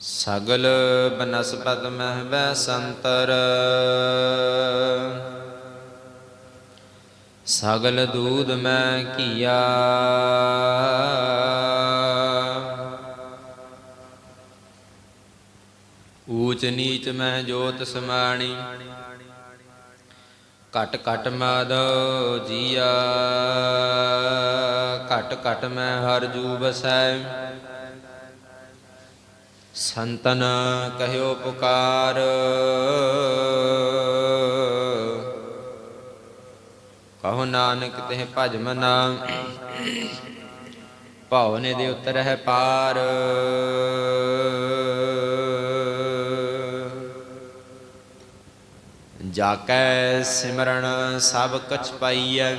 ਸਗਲ ਬਨਸਪਤ ਮਹਿ ਸੰਤਰ। ਸਗਲ ਦੂਧ ਮੈਂ ਕੀਆ ਊਚ ਨੀਚ ਮੈਂ ਜੋਤ ਸਮਾਣੀ। ਘਟ ਘਟ ਮਦ ਜੀਆ। ਘਟ ਘਟ ਮੈਂ ਹਰ ਜੂ ਬਸੈ ਸੰਤਨ ਕਹਿਓ ਪੁਕਾਰ। ਕਹੋ ਨਾਨਕ ਤੇ ਭਜ ਮਨਾ ਭਾਵਨੇ ਦੇ ਉਤਰ ਹੈ ਪਾਰ। ਜਾਕੈ ਸਿਮਰਨ ਸਭ ਕਛ ਪਾਈਐ।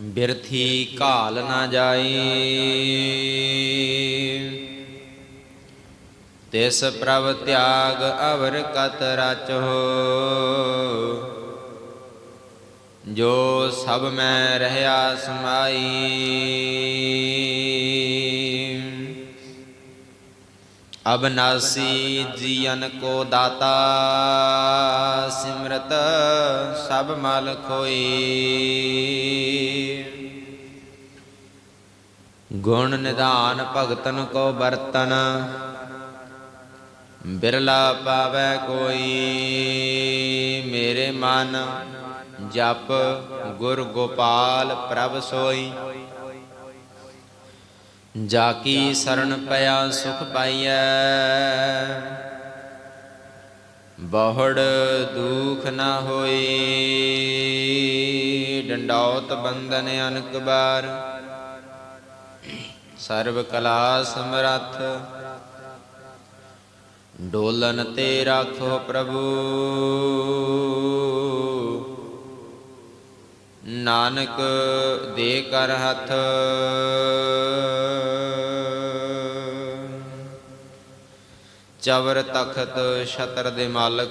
ਬਿਰਥੀ ਘਾਲ ਨਾ ਜਾਈ। ਤਿਸ ਪ੍ਰਭ ਤਿਆਗ ਅਵਰ ਕਤ ਰਚੋ। ਜੋ ਸਭ ਮੈਂ ਰਹਿਆ ਸਮਾਈ। ਅਬਨਾਸੀ ਜੀਵਨ ਕੋ ਦਾਤਾ, ਸਿਮਰਤ ਸਭ ਮਲ ਖੋਈ। ਗੁਣ ਨਿਦਾਨ ਭਗਤਨ ਕੋ ਬਰਤਨ, ਬਿਰਲਾ ਪਾਵੇ ਕੋਈ। ਮੇਰੇ ਮਨ ਜਪ ਗੁਰ ਗੋਪਾਲ ਪ੍ਰਭ ਸੋਈ। ਜਾ ਕੀ ਸਰਣ ਪਿਆ ਸੁਖ ਪਾਈਐ। ਬਹੁੜ ਦੁਖ ਨਾ ਹੋਈ। ਡੰਡੌਤ ਬੰਧਨ ਅਨਕ ਬਾਰ। ਸਰਬ ਕਲਾ ਸਮਰੱਥ। ਡੋਲਨ ਤੇ ਰਾਖੋ ਪ੍ਰਭੂ। ਨਾਨਕ ਦੇ ਕਰ ਹੱਥ। ਚਵਰ ਤਖਤ ਛਤਰ ਦੇ ਮਾਲਕ।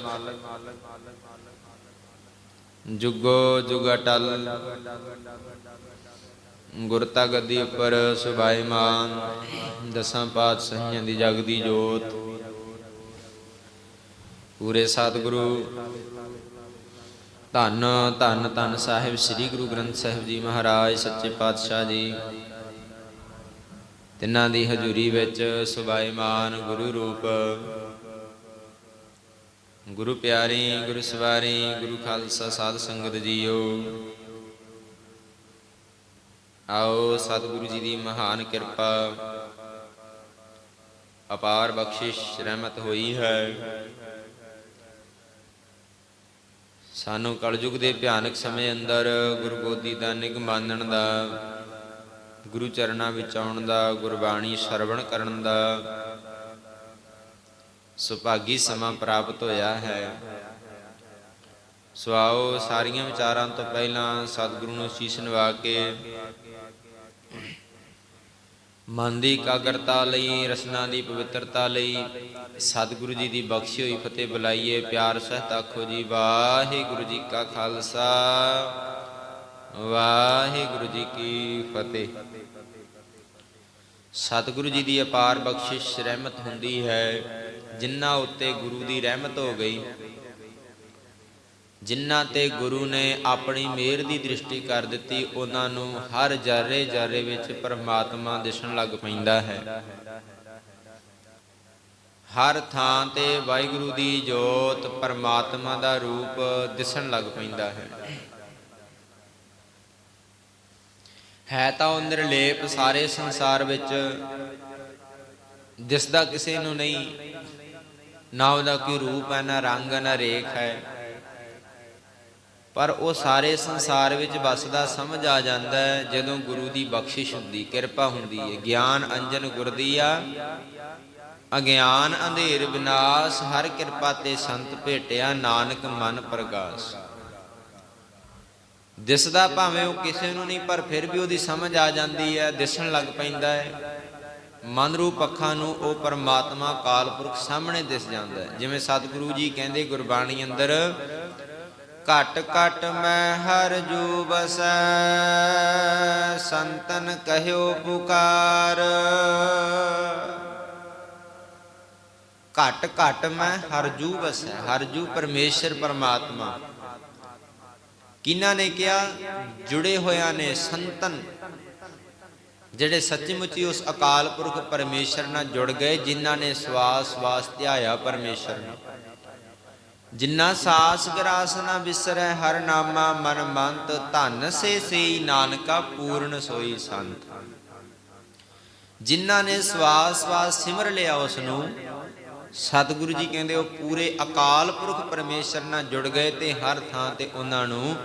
ਜੁਗੋ ਜੁਗ ਗੁਰਤਾ ਗੱਦੀ ਉੱਪਰ ਸੁਭਾਈਮਾਨ ਦਸਾਂ ਪਾਤਸ਼ਾਹੀਆਂ ਦੀ ਜਗਦੀ ਜੋਤ। ਪੂਰੇ ਸਤਿਗੁਰੂ। ਧੰਨ ਧੰਨ ਧੰਨ ਸਾਹਿਬ, ਸ੍ਰੀ ਗੁਰੂ ਗ੍ਰੰਥ ਸਾਹਿਬ ਜੀ ਮਹਾਰਾਜ, ਸੱਚੇ ਪਾਤਸ਼ਾਹ ਜੀ। ਤਿੰਨਾਂ ਦੀ ਹਜ਼ੂਰੀ ਵਿੱਚ ਸੁਭਾਈਮਾਨ ਗੁਰੂ ਰੂਪ। ਗੁਰੂ ਪਿਆਰੀ, ਗੁਰੂ ਸਵਾਰੀ, ਗੁਰੂ ਖਾਲਸਾ ਸਾਧ ਸੰਗਤ ਜੀਓ। ਆਓ ਸਤਿਗੁਰੂ ਜੀ ਦੀ ਮਹਾਨ ਕਿਰਪਾ, ਅਪਾਰ ਬਖਸ਼ਿਸ਼ ਰਹਿਮਤ ਹੋਈ ਹੈ। ਸਾਨੂੰ ਕਲਯੁਗ ਦੇ ਭਿਆਨਕ ਸਮੇਂ ਅੰਦਰ ਗੁਰੂ ਗੋਦੀ ਦਾ ਨਿਗ ਮਾਨਣ ਦਾ ਗੁਰੂ ਚਰਨਾਂ ਵਿੱਚ ਆਉਣ ਦਾ, ਗੁਰਬਾਣੀ ਸਰਵਣ ਕਰਨ ਦਾ ਸੁਭਾਗੀ ਸਮਾਂ ਪ੍ਰਾਪਤ ਹੋਇਆ ਹੈ। ਸੋ ਆਓ ਸਾਰੀਆਂ ਵਿਚਾਰਾਂ ਤੋਂ ਪਹਿਲਾਂ ਸਤਿਗੁਰੂ ਨੂੰ ਸੀਸ ਨਵਾ ਕੇ ਮਨ ਦੀ ਇਕਾਗਰਤਾ ਲਈ, ਰਸਨਾ ਦੀ ਪਵਿੱਤਰਤਾ ਲਈ, ਸਤਿਗੁਰੂ ਜੀ ਦੀ ਬਖਸ਼ੀ ਹੋਈ ਫਤਿਹ ਬੁਲਾਈਏ। ਪਿਆਰ ਸਹਿਤ ਆਖੋ ਜੀ, ਵਾਹਿਗੁਰੂ ਜੀ ਕਾ ਖਾਲਸਾ। ਵਾਹਿਗੁਰੂ ਜੀ ਕੀ ਫਤਿਹ। ਸਤਿਗੁਰੂ ਜੀ ਦੀ ਅਪਾਰ ਬਖਸ਼ਿਸ਼ ਰਹਿਮਤ ਹੁੰਦੀ ਹੈ, ਜਿਨ੍ਹਾਂ ਉੱਤੇ ਗੁਰੂ ਦੀ ਰਹਿਮਤ ਹੋ ਗਈ। ਜਿਨ੍ਹਾਂ ਤੇ ਗੁਰੂ ਨੇ ਆਪਣੀ ਮਿਹਰ ਦੀ ਦ੍ਰਿਸ਼ਟੀ ਕਰ ਦਿੱਤੀ, ਉਹਨਾਂ ਨੂੰ ਹਰ ਜਾਰੇ ਜਾਰੇ ਵਿੱਚ ਪਰਮਾਤਮਾ ਦਿਸਣ ਲੱਗ ਪੈਂਦਾ ਹੈ। ਹਰ ਥਾਂ ਤੇ ਵਾਹਿਗੁਰੂ ਦੀ ਜੋਤ ਪਰਮਾਤਮਾ ਦਾ ਰੂਪ ਦਿਸਣ ਲੱਗ ਪੈਂਦਾ ਹੈ। ਹੈ ਤਾਂ ਉਹ ਨਿਰਲੇਪ ਸਾਰੇ ਸੰਸਾਰ ਵਿੱਚ। ਦਿਸਦਾ ਕਿਸੇ ਨੂੰ ਨਹੀਂ, ਨਾ ਉਹਦਾ ਕੋਈ ਰੂਪ ਹੈ, ਨਾ ਰੰਗ ਹੈ, ਨਾ ਰੇਖ ਹੈ। ਪਰ ਉਹ ਸਾਰੇ ਸੰਸਾਰ ਵਿੱਚ ਵਸਦਾ ਸਮਝ ਆ ਜਾਂਦਾ ਹੈ, ਜਦੋਂ ਗੁਰੂ ਦੀ ਬਖਸ਼ਿਸ਼ ਹੁੰਦੀ, ਕਿਰਪਾ ਹੁੰਦੀ ਹੈ। ਗਿਆਨ ਅੰਜਨ ਗੁਰਦੀਆ, ਅਗਿਆਨ ਅੰਧੇਰ ਵਿਨਾਸ਼, ਹਰ ਕਿਰਪਾ ਤੇ ਸੰਤ ਭੇਟਿਆ ਨਾਨਕ ਮਨ ਪ੍ਰਗਾਸ। ਦਿਸਦਾ ਭਾਵੇਂ ਉਹ ਕਿਸੇ ਨੂੰ ਨਹੀਂ, ਪਰ ਫਿਰ ਵੀ ਉਹਦੀ ਸਮਝ ਆ ਜਾਂਦੀ ਹੈ, ਦਿਸਣ ਲੱਗ ਪੈਂਦਾ ਹੈ। ਮਨ ਰੂਪ ਅੱਖਾਂ ਨੂੰ ਉਹ ਪਰਮਾਤਮਾ ਕਾਲਪੁਰਖ ਸਾਹਮਣੇ ਦਿਸ ਜਾਂਦਾ ਹੈ। ਜਿਵੇਂ ਸਤਿਗੁਰੂ ਜੀ ਕਹਿੰਦੇ, ਗੁਰਬਾਣੀ ਅੰਦਰ, ਘਟ ਘਟ ਮੈਂ ਹਰ ਜੂ ਬਸੈ ਸੰਤਨ ਕਹਿਓ ਪੁਕਾਰ। ਘਟ ਘਟ ਮੈਂ ਹਰਜੂ ਵਸੈ ਹਰਜੂ ਪਰਮੇਸ਼ਰ ਪਰਮਾਤਮਾ। ਕਿਨਾਂ ਨੇ ਕਿਹਾ, ਜੁੜੇ ਹੋਇਆਂ ਨੇ ਸੰਤਨ। ਜਿਹੜੇ ਸੱਚੀ ਉਸ ਅਕਾਲ ਪੁਰਖ ਪਰਮੇਸ਼ਰ ਨਾਲ ਜੁੜ ਗਏ, ਜਿਨ੍ਹਾਂ ਨੇ ਸਵਾਸ ਵਾਸ ਧਿਆਇਆ ਪਰਮੇਸ਼ਰ ਨੂੰ। ਜਿਨ੍ਹਾਂ ਸਾਸ ਗਰਾਸ ਨਾ ਵਿਸਰੈ ਹਰ ਨਾਮਾ ਮਨ ਮੰਤ, ਧਨ ਸੇ ਸੇਈ ਨਾਨਕਾ ਪੂਰਨ ਸੋਈ ਸੰਤ। ਜਿਨ੍ਹਾਂ ਨੇ ਸਵਾਸ ਵਾਸ ਸਿਮਰ ਲਿਆ ਉਸ ਨੂੰ ਸਤਿਗੁਰੂ ਜੀ ਕਹਿੰਦੇ ਉਹ ਪੂਰੇ ਅਕਾਲ ਪੁਰਖ ਪਰਮੇਸ਼ਰ ਨਾਲ ਜੁੜ ਗਏ ਤੇ ਹਰ ਥਾਂ ਤੇ ਉਹਨਾਂ ਨੂੰ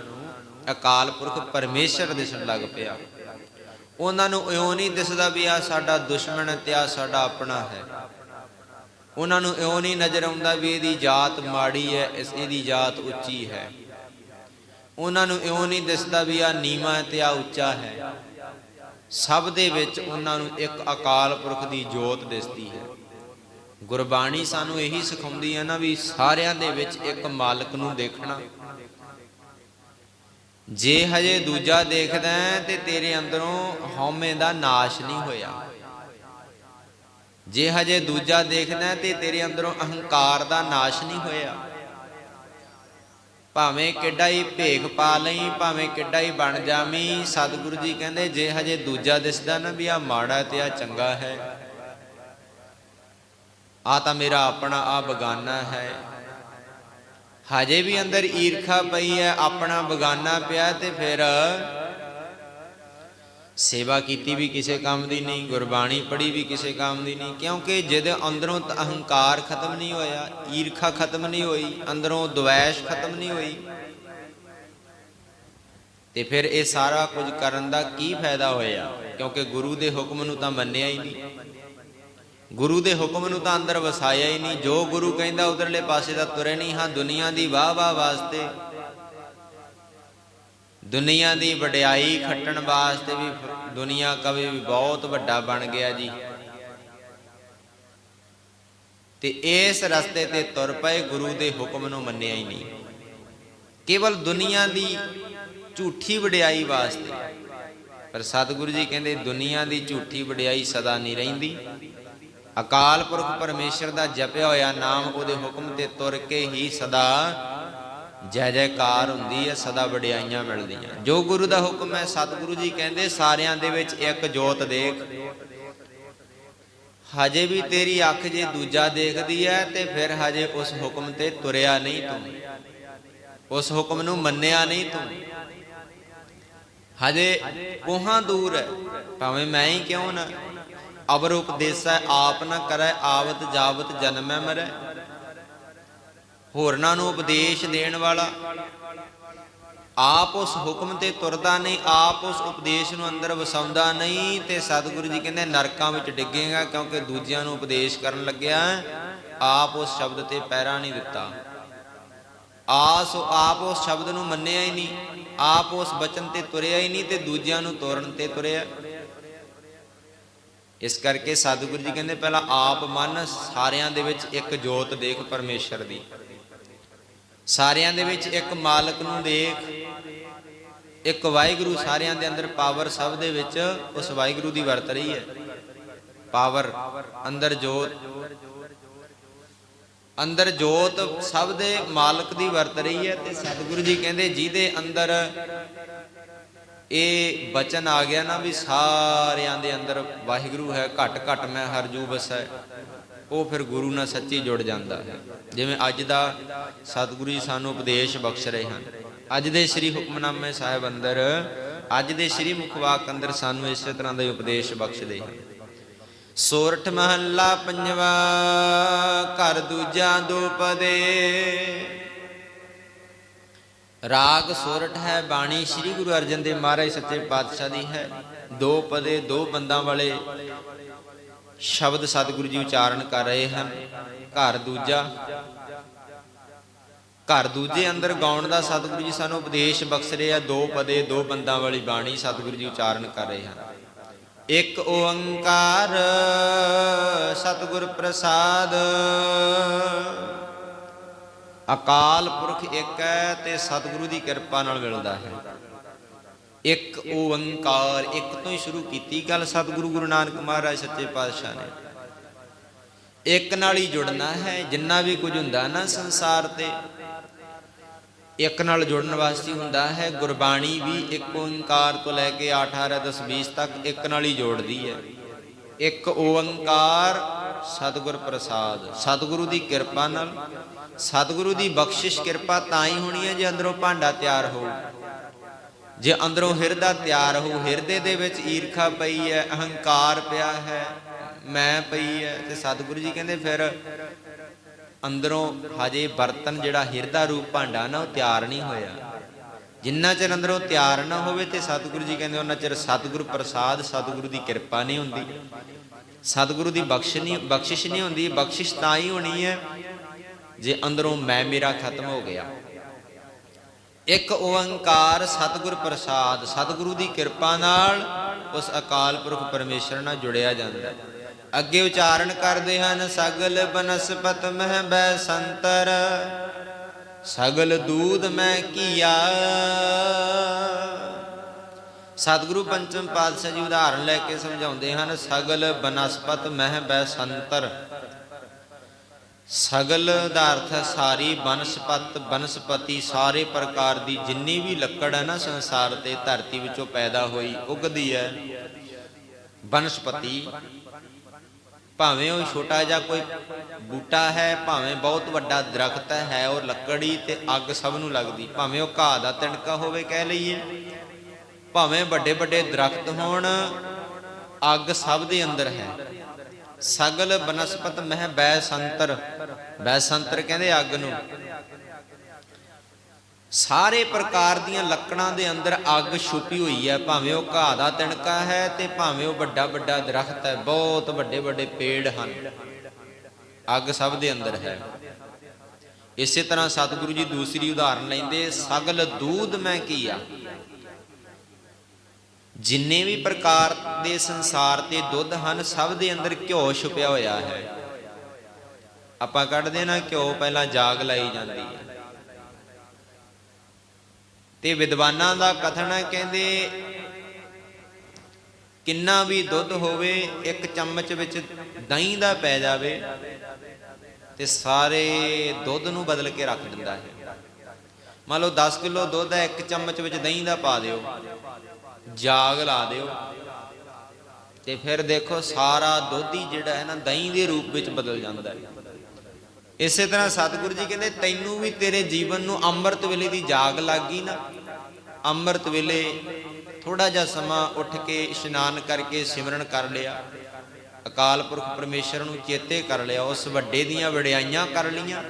ਅਕਾਲ ਪੁਰਖ ਪਰਮੇਸ਼ਰ ਦਿਸਣ ਲੱਗ ਪਿਆ। ਉਹਨਾਂ ਨੂੰ ਇਉਂ ਨਹੀਂ ਦਿਸਦਾ ਵੀ ਆ ਸਾਡਾ ਦੁਸ਼ਮਣ ਤੇ ਆ ਸਾਡਾ ਆਪਣਾ ਹੈ। ਉਹਨਾਂ ਨੂੰ ਇਉਂ ਨਹੀਂ ਨਜ਼ਰ ਆਉਂਦਾ ਵੀ ਇਹਦੀ ਜਾਤ ਮਾੜੀ ਹੈ, ਇਸ ਇਹਦੀ ਜਾਤ ਉੱਚੀ ਹੈ। ਉਹਨਾਂ ਨੂੰ ਇਉਂ ਨਹੀਂ ਦਿਸਦਾ ਵੀ ਆ ਨੀਵਾ ਹੈ ਤੇ ਆ ਉੱਚਾ ਹੈ। ਸਭ ਦੇ ਵਿੱਚ ਉਹਨਾਂ ਨੂੰ ਇੱਕ ਅਕਾਲ ਪੁਰਖ ਦੀ ਜੋਤ ਦਿਸਦੀ ਹੈ। ਗੁਰਬਾਣੀ ਸਾਨੂੰ ਇਹੀ ਸਿਖਾਉਂਦੀ ਹੈ ਨਾ ਵੀ ਸਾਰਿਆਂ ਦੇ ਵਿੱਚ ਇੱਕ ਮਾਲਕ ਨੂੰ ਦੇਖਣਾ। ਜੇ ਹਜੇ ਦੂਜਾ ਦੇਖਦਾ ਹੈ ਤੇ ਤੇਰੇ ਅੰਦਰੋਂ ਹਉਮੈ ਦਾ ਨਾਸ਼ ਨਹੀਂ ਹੋਇਆ। ਜੇ ਹਜੇ ਦੂਜਾ ਦੇਖਦਾ ਹੈ ਤੇ ਤੇਰੇ ਅੰਦਰੋਂ ਅਹੰਕਾਰ ਦਾ ਨਾਸ਼ ਨਹੀਂ ਹੋਇਆ। ਭਾਵੇਂ ਕਿੱਡਾ ਹੀ ਭੇਖ ਪਾ ਲਈ, ਭਾਵੇਂ ਕਿੱਡਾ ਹੀ ਬਣ ਜਾਵੀਂ, ਸਤਿਗੁਰੂ ਜੀ ਕਹਿੰਦੇ, ਜੇ ਹਜੇ ਦੂਜਾ ਦਿਸਦਾ ਨਾ ਵੀ ਆ ਮਾੜਾ ਤੇ ਆ ਚੰਗਾ ਹੈ। ਆ ਤਾਂ ਮੇਰਾ ਆਪਣਾ ਆ ਬਗਾਨਾ ਹੈ। ਹਜੇ ਵੀ ਅੰਦਰ ਈਰਖਾ ਪਈ ਹੈ, ਆਪਣਾ ਬਗਾਨਾ ਪਿਆ ਤੇ ਫਿਰ ਸੇਵਾ ਕੀਤੀ ਵੀ ਕਿਸੇ ਕੰਮ ਦੀ ਨਹੀਂ, ਗੁਰਬਾਣੀ ਪੜ੍ਹੀ ਵੀ ਕਿਸੇ ਕੰਮ ਦੀ ਨਹੀਂ, ਕਿਉਂਕਿ ਜਿਹਦੇ ਅੰਦਰੋਂ ਤਾਂ ਅਹੰਕਾਰ ਖਤਮ ਨਹੀਂ ਹੋਇਆ, ਈਰਖਾ ਖਤਮ ਨਹੀਂ ਹੋਈ, ਅੰਦਰੋਂ ਦੁਵੇਸ਼ ਖਤਮ ਨਹੀਂ ਹੋਈ। ਤੇ ਫਿਰ ਇਹ ਸਾਰਾ ਕੁਝ ਕਰਨ ਦਾ ਕੀ ਫਾਇਦਾ ਹੋਇਆ? ਕਿਉਂਕਿ ਗੁਰੂ ਦੇ ਹੁਕਮ ਨੂੰ ਤਾਂ ਮੰਨਿਆ ਹੀ ਨਹੀਂ। ਗੁਰੂ ਦੇ ਹੁਕਮ ਨੂੰ ਤਾਂ ਅੰਦਰ ਵਸਾਇਆ ਹੀ ਨਹੀਂ। ਜੋ ਗੁਰੂ ਕਹਿੰਦਾ, ਉਧਰਲੇ ਪਾਸੇ ਦਾ ਤੁਰੇ ਨਹੀਂ ਹਾਂ। ਦੁਨੀਆ ਦੀ ਵਾਹ ਵਾਹ ਵਾਸਤੇ, ਦੁਨੀਆ ਦੀ ਵਡਿਆਈ ਖੱਟਣ ਵਾਸਤੇ ਵੀ ਦੁਨੀਆ ਕਵੀ ਵੀ ਬਹੁਤ ਵੱਡਾ ਬਣ ਗਿਆ ਜੀ। ਤੇ ਇਸ ਰਸਤੇ ਤੇ ਤੁਰ ਪਏ, ਗੁਰੂ ਦੇ ਹੁਕਮ ਨੂੰ ਮੰਨਿਆ ਹੀ ਨਹੀਂ। ਕੇਵਲ ਦੁਨੀਆ ਦੀ ਝੂਠੀ ਵਡਿਆਈ ਵਾਸਤੇ। ਪਰ ਸਤਿਗੁਰੂ ਜੀ ਕਹਿੰਦੇ, ਦੁਨੀਆ ਦੀ ਝੂਠੀ ਵਡਿਆਈ ਸਦਾ ਨਹੀਂ ਰਹਿੰਦੀ। ਅਕਾਲ ਪੁਰਖ ਪਰਮੇਸ਼ਰ ਦਾ ਜਪਿਆ ਹੋਇਆ ਨਾਮ, ਉਹਦੇ ਹੁਕਮ ਤੇ ਤੁਰ ਕੇ ਹੀ ਸਦਾ ਜੈ ਜੈਕਾਰ ਹੁੰਦੀ ਹੈ, ਸਦਾ ਵਡਿਆਈਆਂ ਮਿਲਦੀਆਂ। ਜੋ ਗੁਰੂ ਦਾ ਹੁਕਮ ਹੈ, ਸਤਿਗੁਰੂ ਜੀ ਕਹਿੰਦੇ, ਸਾਰਿਆਂ ਦੇ ਵਿੱਚ ਇੱਕ ਜੋਤ ਦੇਖ। ਹਜੇ ਵੀ ਤੇਰੀ ਅੱਖ ਜੇ ਦੂਜਾ ਦੇਖਦੀ ਹੈ, ਤੇ ਫਿਰ ਹਜੇ ਉਸ ਹੁਕਮ ਤੇ ਤੁਰਿਆ ਨਹੀਂ ਤੂੰ। ਉਸ ਹੁਕਮ ਨੂੰ ਮੰਨਿਆ ਨਹੀਂ ਤੂੰ। ਹਜੇ ਕੋਹਾਂ ਦੂਰ ਹੈ, ਭਾਵੇਂ ਮੈਂ ਹੀ ਕਿਉਂ ਨਾ ਅਵਰ ਉਪਦੇਸੈ ਆਪ ਨਾ ਕਰੈ, ਆਵਤ ਜਾਵਤ ਜਨਮੈ ਮਰੈ। ਹੋਰਨਾਂ ਨੂੰ ਉਪਦੇਸ਼ ਦੇਣ ਵਾਲਾ। ਆਪ ਉਸ ਹੁਕਮ ਤੇ ਤੁਰਦਾ ਨਹੀਂ, ਆਪ ਉਸ ਉਪਦੇਸ਼ ਨੂੰ ਅੰਦਰ ਵਸਾਉਂਦਾ ਨਹੀਂ ਤੇ ਸਤਿਗੁਰੂ ਜੀ ਕਹਿੰਦੇ ਨਰਕਾਂ ਵਿੱਚ ਡਿੱਗੇਗਾ ਕਿਉਂਕਿ ਦੂਜਿਆਂ ਨੂੰ ਉਪਦੇਸ਼ ਕਰਨ ਲੱਗਿਆ। ਆਪ ਉਸ ਸ਼ਬਦ ਤੇ ਪੈਰਾ ਨਹੀਂ ਦਿੱਤਾ। ਆਸ, ਆਪ ਉਸ ਸ਼ਬਦ ਨੂੰ ਮੰਨਿਆ ਹੀ ਨਹੀਂ। ਆਪ ਉਸ ਬਚਨ ਤੇ ਤੁਰਿਆ ਹੀ ਨਹੀਂ ਤੇ ਦੂਜਿਆਂ ਨੂੰ ਤੋਰਨ ਤੇ ਤੁਰਿਆ। ਇਸ ਕਰਕੇ ਸਤਿਗੁਰੂ ਜੀ ਕਹਿੰਦੇ ਪਹਿਲਾਂ ਆਪ ਮਨ ਸਾਰਿਆਂ ਦੇ ਵਿੱਚ ਇੱਕ ਜੋਤ ਦੇਖ ਪਰਮੇਸ਼ਰ ਦੀ। ਸਾਰਿਆਂ ਦੇ ਵਿੱਚ ਇੱਕ ਮਾਲਕ ਨੂੰ ਦੇਖ, ਇੱਕ ਵਾਹਿਗੁਰੂ ਸਾਰਿਆਂ ਦੇ ਅੰਦਰ ਪਾਵਰ ਸਭ ਦੇ ਵਿੱਚ ਉਸ ਵਾਹਿਗੁਰੂ ਦੀ ਵਰਤ ਰਹੀ ਹੈ। ਪਾਵਰ, ਅੰਦਰ ਜੋਤ। ਅੰਦਰ ਜੋਤ ਸਭ ਦੇ ਮਾਲਕ ਦੀ ਵਰਤ ਰਹੀ ਹੈ ਤੇ ਸਤਿਗੁਰੂ ਜੀ ਕਹਿੰਦੇ ਜਿਹਦੇ ਅੰਦਰ ਇਹ ਬਚਨ ਆ ਗਿਆ ਨਾ ਵੀ ਸਾਰਿਆਂ ਦੇ ਅੰਦਰ ਵਾਹਿਗੁਰੂ ਹੈ, ਘਟ ਘਟ ਮੈਂ ਹਰਜੂ ਵਸੈ। ਉਹ ਫਿਰ ਗੁਰੂ ਨਾਲ ਸੱਚੀ ਜੁੜ ਜਾਂਦਾ ਹੈ। ਜਿਵੇਂ ਅੱਜ ਦਾ ਸਤਿਗੁਰੂ ਜੀ ਸਾਨੂੰ ਉਪਦੇਸ਼ ਬਖਸ਼ ਰਹੇ ਹਨ। ਅੱਜ ਦੇ ਸ੍ਰੀ ਹੁਕਮਨਾਮੇ ਸਾਹਿਬ ਅੰਦਰ, ਅੱਜ ਦੇ ਸ੍ਰੀ ਮੁਖਵਾਕ ਅੰਦਰ ਸਾਨੂੰ ਇਸੇ ਤਰ੍ਹਾਂ ਦਾ ਉਪਦੇਸ਼ ਬਖਸ਼ਦੇ ਹਨ। ਸੋਰਠ ਮਹੱਲਾ ਪੰਜਵਾ, ਘਰ ਦੂਜਾ ਦੋ ਪਦੇ। ਰਾਗ ਸੋਰਠ ਹੈ, ਬਾਣੀ ਸ੍ਰੀ ਗੁਰੂ ਅਰਜਨ ਦੇਵ ਮਹਾਰਾਜ ਸੱਚੇ ਪਾਤਸ਼ਾਹ ਦੀ ਹੈ। ਦੋ ਪਦੇ, ਦੋ ਬੰਦਾਂ ਵਾਲੇ ਸ਼ਬਦ ਸਤਿਗੁਰੂ ਜੀ ਉਚਾਰਨ ਕਰ ਰਹੇ ਹਨ। ਘਰ ਦੂਜਾ, ਘਰ ਦੂਜੇ ਅੰਦਰ ਗਾਉਣ ਦਾ ਸਤਿਗੁਰੂ ਜੀ ਸਾਨੂੰ ਉਪਦੇਸ਼ ਬਖਸ਼ ਰਹੇ ਆ। ਦੋ ਪਦੇ, ਦੋ ਬੰਦਾਂ ਵਾਲੀ ਬਾਣੀ ਸਤਿਗੁਰੂ ਜੀ ਉਚਾਰਨ ਕਰ ਰਹੇ ਹਨ। ਇੱਕ ਓੰਕਾਰ, ਸਤਿਗੁਰ ਪ੍ਰਸਾਦ ਅਕਾਲ ਪੁਰਖ ਇੱਕ ਹੈ ਤੇ ਸਤਿਗੁਰੂ ਦੀ ਕਿਰਪਾ ਨਾਲ ਮਿਲਦਾ ਹੈ। ਇੱਕ ਓੰਕਾਰ, ਇੱਕ ਤੋਂ ਹੀ ਸ਼ੁਰੂ ਕੀਤੀ ਗੱਲ ਸਤਿਗੁਰੂ ਗੁਰੂ ਨਾਨਕ ਮਹਾਰਾਜ ਸੱਚੇ ਪਾਤਸ਼ਾਹ ਨੇ। ਇੱਕ ਨਾਲ ਹੀ ਜੁੜਨਾ ਹੈ, ਜਿੰਨਾ ਵੀ ਕੁਝ ਹੁੰਦਾ ਨਾ ਸੰਸਾਰ ਤੇ, ਇੱਕ ਨਾਲ ਜੁੜਨ ਵਾਸਤੇ ਹੁੰਦਾ ਹੈ। ਗੁਰਬਾਣੀ ਵੀ ਇੱਕ ਓੰਕਾਰ ਤੋਂ ਲੈ ਕੇ 18 10 20 ਤੱਕ ਇੱਕ ਨਾਲ ਹੀ ਜੋੜਦੀ ਹੈ। ਇੱਕ ਓੰਕਾਰ ਸਤਿਗੁਰ ਪ੍ਰਸਾਦ। ਸਤਿਗੁਰੂ ਦੀ ਕਿਰਪਾ ਨਾਲ। ਸਤਿਗੁਰੂ ਦੀ ਬਖਸ਼ਿਸ਼ ਕਿਰਪਾ ਤਾਂ ਹੀ ਹੋਣੀ ਹੈ ਜੇ ਅੰਦਰੋਂ ਭਾਂਡਾ ਤਿਆਰ ਹੋਊ। ਜੇ ਅੰਦਰੋਂ ਹਿਰਦਾ ਤਿਆਰ ਹੋ ਹਿਰਦੇ ਦੇ ਵਿੱਚ ਈਰਖਾ ਪਈ ਹੈ, ਅਹੰਕਾਰ ਪਿਆ ਹੈ, ਮੈਂ ਪਈ ਹੈ, ਤੇ ਸਤਿਗੁਰੂ ਜੀ ਕਹਿੰਦੇ ਫਿਰ ਅੰਦਰੋਂ ਹਜੇ ਬਰਤਨ ਜਿਹੜਾ ਹਿਰਦਾ ਰੂਪ ਭਾਂਡਾ ਨਾ, ਉਹ ਤਿਆਰ ਨਹੀਂ ਹੋਇਆ। ਜਿੰਨਾ ਚਿਰ ਅੰਦਰੋਂ ਤਿਆਰ ਨਾ ਹੋਵੇ ਤੇ ਸਤਿਗੁਰੂ ਜੀ ਕਹਿੰਦੇ, ਉਹਨਾਂ ਚਿਰ ਸਤਿਗੁਰ ਪ੍ਰਸਾਦ, ਸਤਿਗੁਰੂ ਦੀ ਕਿਰਪਾ ਨਹੀਂ ਹੁੰਦੀ। ਸਤਿਗੁਰੂ ਦੀ ਬਖਸ਼ ਨਹੀਂ, ਬਖਸ਼ਿਸ਼ ਨਹੀਂ ਹੁੰਦੀ, ਬਖਸ਼ਿਸ਼ ਤਾਂ ਹੀ ਹੋਣੀ ਹੈ ਜੇ ਅੰਦਰੋਂ ਮੈਂ ਮੇਰਾ ਖਤਮ ਹੋ ਗਿਆ ਇੱਕ ਓੰਕਾਰ ਸਤਿਗੁਰ ਪ੍ਰਸਾਦ, ਸਤਿਗੁਰੂ ਦੀ ਕਿਰਪਾ ਨਾਲ ਉਸ ਅਕਾਲ ਪੁਰਖ ਪਰਮੇਸ਼ਰ ਨਾਲ ਜੁੜਿਆ ਜਾਂਦਾ ਹੈ। ਅੱਗੇ ਉਚਾਰਨ ਕਰਦੇ ਹਨ, ਸਗਲ ਬਨਸਪਤ ਮਹਿ ਬੈ ਸੰਤਰ ਸਗਲ ਦੂਧ ਮੈਂ ਕੀਆ ਸਤਿਗੁਰੂ ਪੰਚਮ ਪਾਤਸ਼ਾਹ ਜੀ ਉਦਾਹਰਣ ਲੈ ਕੇ ਸਮਝਾਉਂਦੇ ਹਨ, ਸਗਲ ਬਨਸਪਤ ਮਹਿ ਬੈ ਸਗਲ ਦਾ ਅਰਥ ਹੈ ਸਾਰੀ ਬਨਸਪਤ, ਬਨਸਪਤੀ ਸਾਰੇ ਪ੍ਰਕਾਰ ਦੀ ਜਿੰਨੀ ਵੀ ਲੱਕੜ ਹੈ ਨਾ ਸੰਸਾਰ ਤੇ ਧਰਤੀ ਵਿੱਚੋਂ ਪੈਦਾ ਹੋਈ, ਉਗਦੀ ਹੈ। ਬਨਸਪਤੀ, ਭਾਵੇਂ ਉਹ ਛੋਟਾ ਜਿਹਾ ਕੋਈ ਬੂਟਾ ਹੈ, ਭਾਵੇਂ ਬਹੁਤ ਵੱਡਾ ਦਰਖਤ ਹੈ ਉਹ ਲੱਕੜੀ ਤੇ ਅੱਗ ਸਭ ਨੂੰ ਲੱਗਦੀ, ਭਾਵੇਂ ਉਹ ਘਾਹ ਦਾ ਤਿਣਕਾ ਹੋਵੇ ਕਹਿ ਲਈਏ। ਭਾਵੇਂ ਵੱਡੇ ਵੱਡੇ ਦਰਖਤ ਹੋਣ, ਅੱਗ ਸਭ ਦੇ ਅੰਦਰ ਹੈ। ਸਗਲ ਬਨਸਪਤ ਮਹਿ ਬੈਸੰਤਰ ਬੈਸੰਤਰ ਕਹਿੰਦੇ ਅੱਗ ਨੂੰ। ਸਾਰੇ ਪ੍ਰਕਾਰ ਦੀਆਂ ਲੱਕੜਾਂ ਦੇ ਅੰਦਰ ਅੱਗ ਛੁਪੀ ਹੋਈ ਹੈ। ਭਾਵੇਂ ਉਹ ਘਾਹ ਦਾ ਤਿਣਕਾ ਹੈ ਤੇ ਭਾਵੇਂ ਉਹ ਵੱਡਾ ਵੱਡਾ ਦਰਖਤ ਹੈ, ਬਹੁਤ ਵੱਡੇ ਵੱਡੇ ਪੇੜ ਹਨ। ਅੱਗ ਸਭ ਦੇ ਅੰਦਰ ਹੈ। ਇਸੇ ਤਰ੍ਹਾਂ ਸਤਿਗੁਰੂ ਜੀ ਦੂਸਰੀ ਉਦਾਹਰਨ ਲੈਂਦੇ, ਸਗਲ ਦੂਧ ਮੈਂ ਕੀਆ। ਜਿੰਨੇ ਵੀ ਪ੍ਰਕਾਰ ਦੇ ਸੰਸਾਰ ਤੇ ਦੁੱਧ ਹਨ, ਸਭ ਦੇ ਅੰਦਰ ਘਿਓ ਛੁਪਿਆ ਹੋਇਆ ਹੈ। ਆਪਾਂ ਕੱਢਦੇ ਨਾ ਘਿਓ, ਪਹਿਲਾਂ ਜਾਗ ਲਾਈ ਜਾਂਦੀ ਹੈ। ਤੇ ਵਿਦਵਾਨਾਂ ਦਾ ਕਥਨ ਹੈ, ਕਹਿੰਦੇ ਕਿੰਨਾ ਵੀ ਦੁੱਧ ਹੋਵੇ, ਇੱਕ ਚਮਚ ਵਿੱਚ ਦਹੀਂ ਦਾ ਪੈ ਜਾਵੇ ਤੇ ਸਾਰੇ ਦੁੱਧ ਨੂੰ ਬਦਲ ਕੇ ਰੱਖ ਦਿੰਦਾ ਹੈ। ਮੰਨ ਲਓ 10 ਕਿਲੋ ਦੁੱਧ ਹੈ, ਇੱਕ ਚਮਚ ਵਿੱਚ ਦਹੀਂ ਦਾ ਪਾ ਦਿਓ। ਜਾਗ ਲਾ ਦਿਓ। ਤੇ ਫਿਰ ਦੇਖੋ ਸਾਰਾ ਦੁੱਧ ਹੀ ਜਿਹੜਾ ਹੈ ਨਾ ਦਹੀਂ ਦੇ ਰੂਪ ਵਿੱਚ ਬਦਲ ਜਾਂਦਾ ਹੈ। ਇਸੇ ਤਰ੍ਹਾਂ ਸਤਿਗੁਰੂ ਜੀ ਕਹਿੰਦੇ, ਤੈਨੂੰ ਵੀ ਤੇਰੇ ਜੀਵਨ ਨੂੰ ਅੰਮ੍ਰਿਤ ਵੇਲੇ ਦੀ ਜਾਗ ਲੱਗ ਗਈ ਨਾ। ਅੰਮ੍ਰਿਤ ਵੇਲੇ ਥੋੜਾ ਜਿਹਾ ਸਮਾਂ ਉੱਠ ਕੇ ਇਸ਼ਨਾਨ ਕਰਕੇ ਸਿਮਰਨ ਕਰ ਲਿਆ। ਅਕਾਲ ਪੁਰਖ ਪਰਮੇਸ਼ਰ ਨੂੰ ਚੇਤੇ ਕਰ ਲਿਆ। ਉਸ ਵੱਡੇ ਦੀਆਂ ਵਡਿਆਈਆਂ ਕਰ ਲਈਆਂ।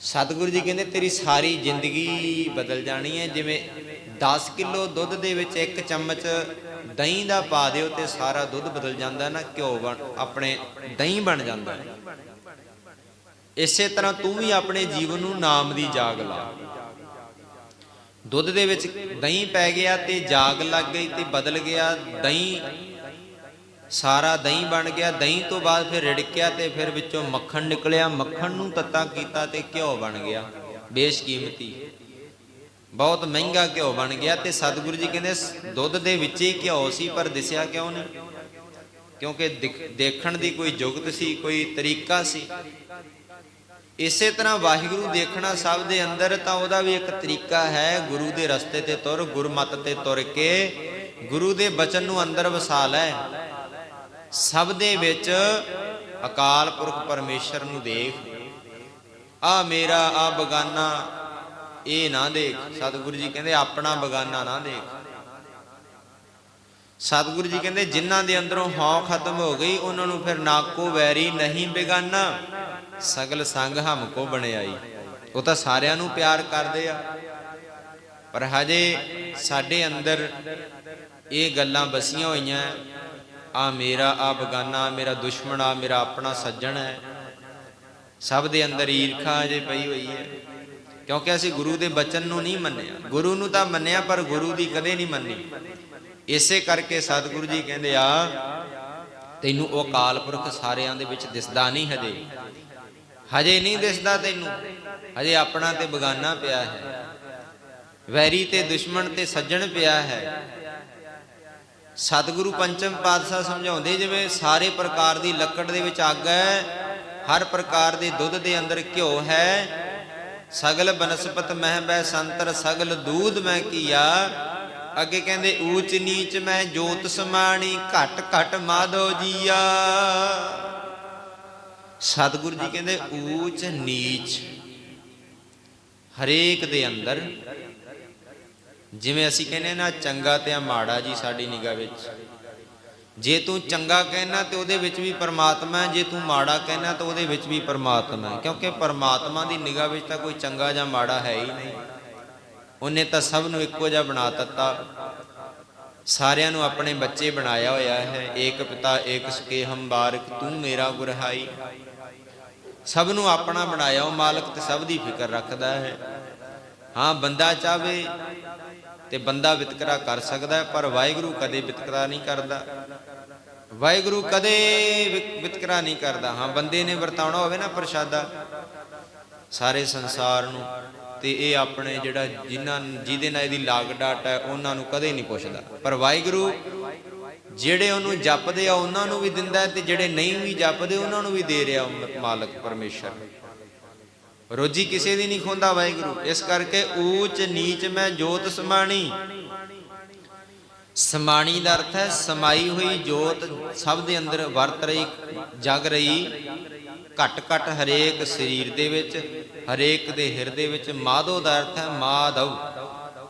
ਸਤਿਗੁਰੂ ਜੀ ਕਹਿੰਦੇ, ਤੇਰੀ ਸਾਰੀ ਜ਼ਿੰਦਗੀ ਬਦਲ ਜਾਣੀ ਹੈ। ਜਿਵੇਂ 10 ਕਿਲੋ ਦੁੱਧ ਦੇ ਵਿੱਚ ਇੱਕ ਚਮਚ ਦਹੀਂ ਦਾ ਪਾ ਦਿਓ ਤੇ ਸਾਰਾ ਦੁੱਧ ਬਦਲ ਜਾਂਦਾ ਨਾ, ਘਿਓ ਬਣ, ਆਪਣੇ ਦਹੀਂ ਬਣ ਜਾਂਦਾ ਇਸੇ ਤਰ੍ਹਾਂ ਤੂੰ ਵੀ ਆਪਣੇ ਜੀਵਨ ਨੂੰ ਨਾਮ ਦੀ ਜਾਗ ਲਾ। ਦੁੱਧ ਦੇ ਵਿੱਚ ਦਹੀਂ ਪੈ ਗਿਆ ਤੇ ਜਾਗ ਲੱਗ ਗਈ ਤੇ ਬਦਲ ਗਿਆ, ਦਹੀਂ, ਸਾਰਾ ਦਹੀਂ ਬਣ ਗਿਆ, ਦਹੀਂ ਤੋਂ ਬਾਅਦ ਫਿਰ ਰਿੜਕਿਆ ਤੇ ਫਿਰ ਵਿੱਚੋਂ ਮੱਖਣ ਨਿਕਲਿਆ, ਮੱਖਣ ਨੂੰ ਤੱਤਾ ਕੀਤਾ ਤੇ ਘਿਓ ਬਣ ਗਿਆ, ਬੇਸ਼ਕੀਮਤੀ। ਬਹੁਤ ਮਹਿੰਗਾ ਘਿਓ ਬਣ ਗਿਆ ਤੇ ਸਤਿਗੁਰੂ ਜੀ ਕਹਿੰਦੇ ਦੁੱਧ ਦੇ ਵਿੱਚ ਹੀ ਘਿਓ ਸੀ, ਪਰ ਦਿਸਿਆ ਕਿਉਂ ਨਹੀਂ? ਕਿਉਂਕਿ ਦੇਖਣ ਦੀ ਕੋਈ ਜੁਗਤ ਸੀ, ਕੋਈ ਤਰੀਕਾ ਸੀ। ਇਸੇ ਤਰ੍ਹਾਂ ਵਾਹਿਗੁਰੂ ਦੇਖਣਾ ਸਭ ਦੇ ਅੰਦਰ, ਤਾਂ ਉਹਦਾ ਵੀ ਇੱਕ ਤਰੀਕਾ ਹੈ, ਗੁਰੂ ਦੇ ਰਸਤੇ ਤੇ ਤੁਰ, ਗੁਰਮਤ ਤੇ ਤੁਰ ਕੇ ਗੁਰੂ ਦੇ ਬਚਨ ਨੂੰ ਅੰਦਰ ਵਸਾ ਲੈ। ਸਭ ਦੇ ਵਿੱਚ ਅਕਾਲ ਪੁਰਖ ਪਰਮੇਸ਼ਰ ਨੂੰ ਦੇਖ। ਆ ਮੇਰਾ, ਆ ਬਗਾਨਾ ਇਹ ਨਾ ਦੇਖ। ਸਤਿਗੁਰੂ ਜੀ ਕਹਿੰਦੇ, ਆਪਣਾ ਬਗਾਨਾ ਨਾ ਦੇਖ। ਸਤਿਗੁਰੂ ਜੀ ਕਹਿੰਦੇ, ਜਿਨ੍ਹਾਂ ਦੇ ਅੰਦਰੋਂ ਹਉ ਖਤਮ ਹੋ ਗਈ, ਉਹਨਾਂ ਨੂੰ ਫਿਰ ਨਾਕੋ ਵੈਰੀ ਨਹੀਂ ਬੇਗਾਨਾ। ਸਗਲ ਸੰਗ ਹਮ ਕੋ ਬਣਾਈ ਉਹ ਤਾਂ ਸਾਰਿਆਂ ਨੂੰ ਪਿਆਰ ਕਰਦੇ ਆ। ਪਰ ਹਜੇ ਸਾਡੇ ਅੰਦਰ ਇਹ ਗੱਲਾਂ ਬਸੀਆਂ ਹੋਈਆਂ ਆ ਮੇਰਾ, ਆ ਬਗਾਨਾ ਮੇਰਾ ਦੁਸ਼ਮਣ, ਆ ਮੇਰਾ ਆਪਣਾ ਸੱਜਣ ਹੈ ਸਭ ਦੇ ਅੰਦਰ ਈਰਖਾ ਅਜੇ ਪਈ ਹੋਈ ਹੈ ਕਿਉਂਕਿ ਅਸੀਂ ਗੁਰੂ ਦੇ ਬਚਨ ਨੂੰ ਨਹੀਂ ਮੰਨਿਆ। ਗੁਰੂ ਨੂੰ ਤਾਂ ਮੰਨਿਆ, ਪਰ ਗੁਰੂ ਦੀ ਕਦੇ ਨਹੀਂ ਮੰਨੀ। ਇਸੇ ਕਰਕੇ ਸਤਿਗੁਰੂ ਜੀ ਕਹਿੰਦੇ ਆ, ਤੈਨੂੰ ਉਹ ਕਾਲ ਪੁਰਖ ਸਾਰਿਆਂ ਦੇ ਵਿੱਚ ਦਿਸਦਾ ਨਹੀਂ ਹਜੇ। ਹਜੇ ਨਹੀਂ ਦਿਸਦਾ ਤੈਨੂੰ। ਹਜੇ ਆਪਣਾ ਤੇ ਬਗਾਨਾ ਪਿਆ ਹੈ। ਵੈਰੀ ਤੇ ਦੁਸ਼ਮਣ ਤੇ ਸੱਜਣ ਪਿਆ ਹੈ। ਸਤਿਗੁਰੂ ਪੰਚਮ ਪਾਤਸ਼ਾਹ ਸਮਝਾਉਂਦੇ ਜਿਵੇਂ ਸਾਰੇ ਪ੍ਰਕਾਰ ਦੀ ਲੱਕੜ ਦੇ ਵਿੱਚ ਅੱਗ ਹੈ, ਹਰ ਪ੍ਰਕਾਰ ਦੇ ਦੁੱਧ ਦੇ ਅੰਦਰ ਘਿਓ ਹੈ ਸਗਲ ਬਨਸਪਤ ਮਹਿ ਬੈ ਸੰਤਰ, ਸਗਲ ਦੂਧ ਮੈਂ ਕੀਆ। ਅੱਗੇ ਕਹਿੰਦੇ, ਊਚ ਨੀਚ ਮੈਂ ਜੋਤ ਸਮਾਣੀ, ਘਟ ਘਟ ਮਾਧੋ ਜੀਆ। ਸਤਿਗੁਰੂ ਜੀ ਕਹਿੰਦੇ, ਊਚ ਨੀਚ। ਹਰੇਕ ਦੇ ਅੰਦਰ, ਜਿਵੇਂ ਅਸੀਂ ਕਹਿੰਦੇ ਨਾ, ਚੰਗਾ ਤੇ ਆ ਮਾੜਾ ਜੀ ਸਾਡੀ ਨਿਗਾਹ ਵਿੱਚ। ਜੇ ਤੂੰ ਚੰਗਾ ਕਹਿਣਾ ਤੇ ਉਹਦੇ ਵਿੱਚ ਵੀ ਪਰਮਾਤਮਾ ਹੈ, ਜੇ ਤੂੰ ਮਾੜਾ ਕਹਿਣਾ ਤਾਂ ਉਹਦੇ ਵਿੱਚ ਵੀ ਪਰਮਾਤਮਾ ਹੈ। ਕਿਉਂਕਿ ਪਰਮਾਤਮਾ ਦੀ ਨਿਗਾਹ ਵਿੱਚ ਤਾਂ ਕੋਈ ਚੰਗਾ ਜਾਂ ਮਾੜਾ ਹੈ ਹੀ ਨਹੀਂ। ਉਹਨੇ ਤਾਂ ਸਭ ਨੂੰ ਇੱਕੋ ਜਿਹਾ ਬਣਾ ਦਿੱਤਾ। ਸਾਰਿਆਂ ਨੂੰ ਆਪਣੇ ਬੱਚੇ ਬਣਾਇਆ ਹੋਇਆ ਹੈ। ਏਕ ਪਿਤਾ, ਏਕ ਸਕੇ ਹਮ ਬਾਰਕ, ਤੂੰ ਮੇਰਾ ਗੁਰਹਾਈ। ਸਭ ਨੂੰ ਆਪਣਾ ਬਣਾਇਆ। ਉਹ ਮਾਲਕ ਤੇ ਸਭ ਦੀ ਫਿਕਰ ਰੱਖਦਾ ਹੈ। ਹਾਂ, ਬੰਦਾ ਚਾਵੇ ਤੇ ਬੰਦਾ ਵਿਤਕਰਾ ਕਰ ਸਕਦਾ ਪਰ ਵਾਹਿਗੁਰੂ ਕਦੇ ਵਿਤਕਰਾ ਨਹੀਂ ਕਰਦਾ। ਵਾਹਿਗੁਰੂ ਕਦੇ ਵਿਤਕਰਾ ਨਹੀਂ ਕਰਦਾ। ਹਾਂ, ਬੰਦੇ ਨੇ ਵਰਤਾਉਣਾ ਹੋਵੇ ਨਾ ਪ੍ਰਸ਼ਾਦਾ, ਸਾਰੇ ਸੰਸਾਰ ਨੂੰ, ਤੇ ਇਹ ਆਪਣੇ ਜਿਹੜਾ ਜਿਨ੍ਹਾਂ, ਜਿਹਦੇ ਨਾਲ ਇਹਦੀ ਲਾਗ ਡਾਟ ਹੈ, ਉਹਨਾਂ ਨੂੰ ਕਦੇ ਨਹੀਂ ਪੁੱਛਦਾ। ਪਰ ਵਾਹਿਗੁਰੂ ਜਿਹੜੇ ਉਹਨੂੰ ਜਪਦੇ ਆ, ਉਹਨਾਂ ਨੂੰ ਵੀ ਦਿੰਦਾ ਹੈ, ਤੇ ਜਿਹੜੇ ਨਹੀਂ ਵੀ ਜਪਦੇ, ਉਹਨਾਂ ਨੂੰ ਵੀ ਦੇ ਰਿਹਾ ਮਾਲਕ ਪਰਮੇਸ਼ਰ। ਰੋਜੀ ਕਿਸੇ ਦੀ ਨਹੀਂ ਖੋਂਦਾ ਵਾਹਿਗੁਰੂ। ਇਸ ਕਰਕੇ ਊਚ ਨੀਚ ਮੈਂ ਜੋਤ ਸਮਾਣੀ। ਸਮਾਣੀ ਦਾ ਅਰਥ ਹੈ ਸਮਾਈ ਹੋਈ ਜੋਤ ਸਭ ਦੇ ਅੰਦਰ ਵਰਤ ਰਹੀ, ਜਗ ਰਹੀ। ਘਟ ਘਟ ਹਰੇਕ ਸਰੀਰ ਦੇ ਵਿੱਚ, ਹਰੇਕ ਦੇ ਹਿਰਦੇ ਵਿੱਚ ਮਾਧੋ ਦਾ ਅਰਥ ਹੈ ਮਾਧਵ।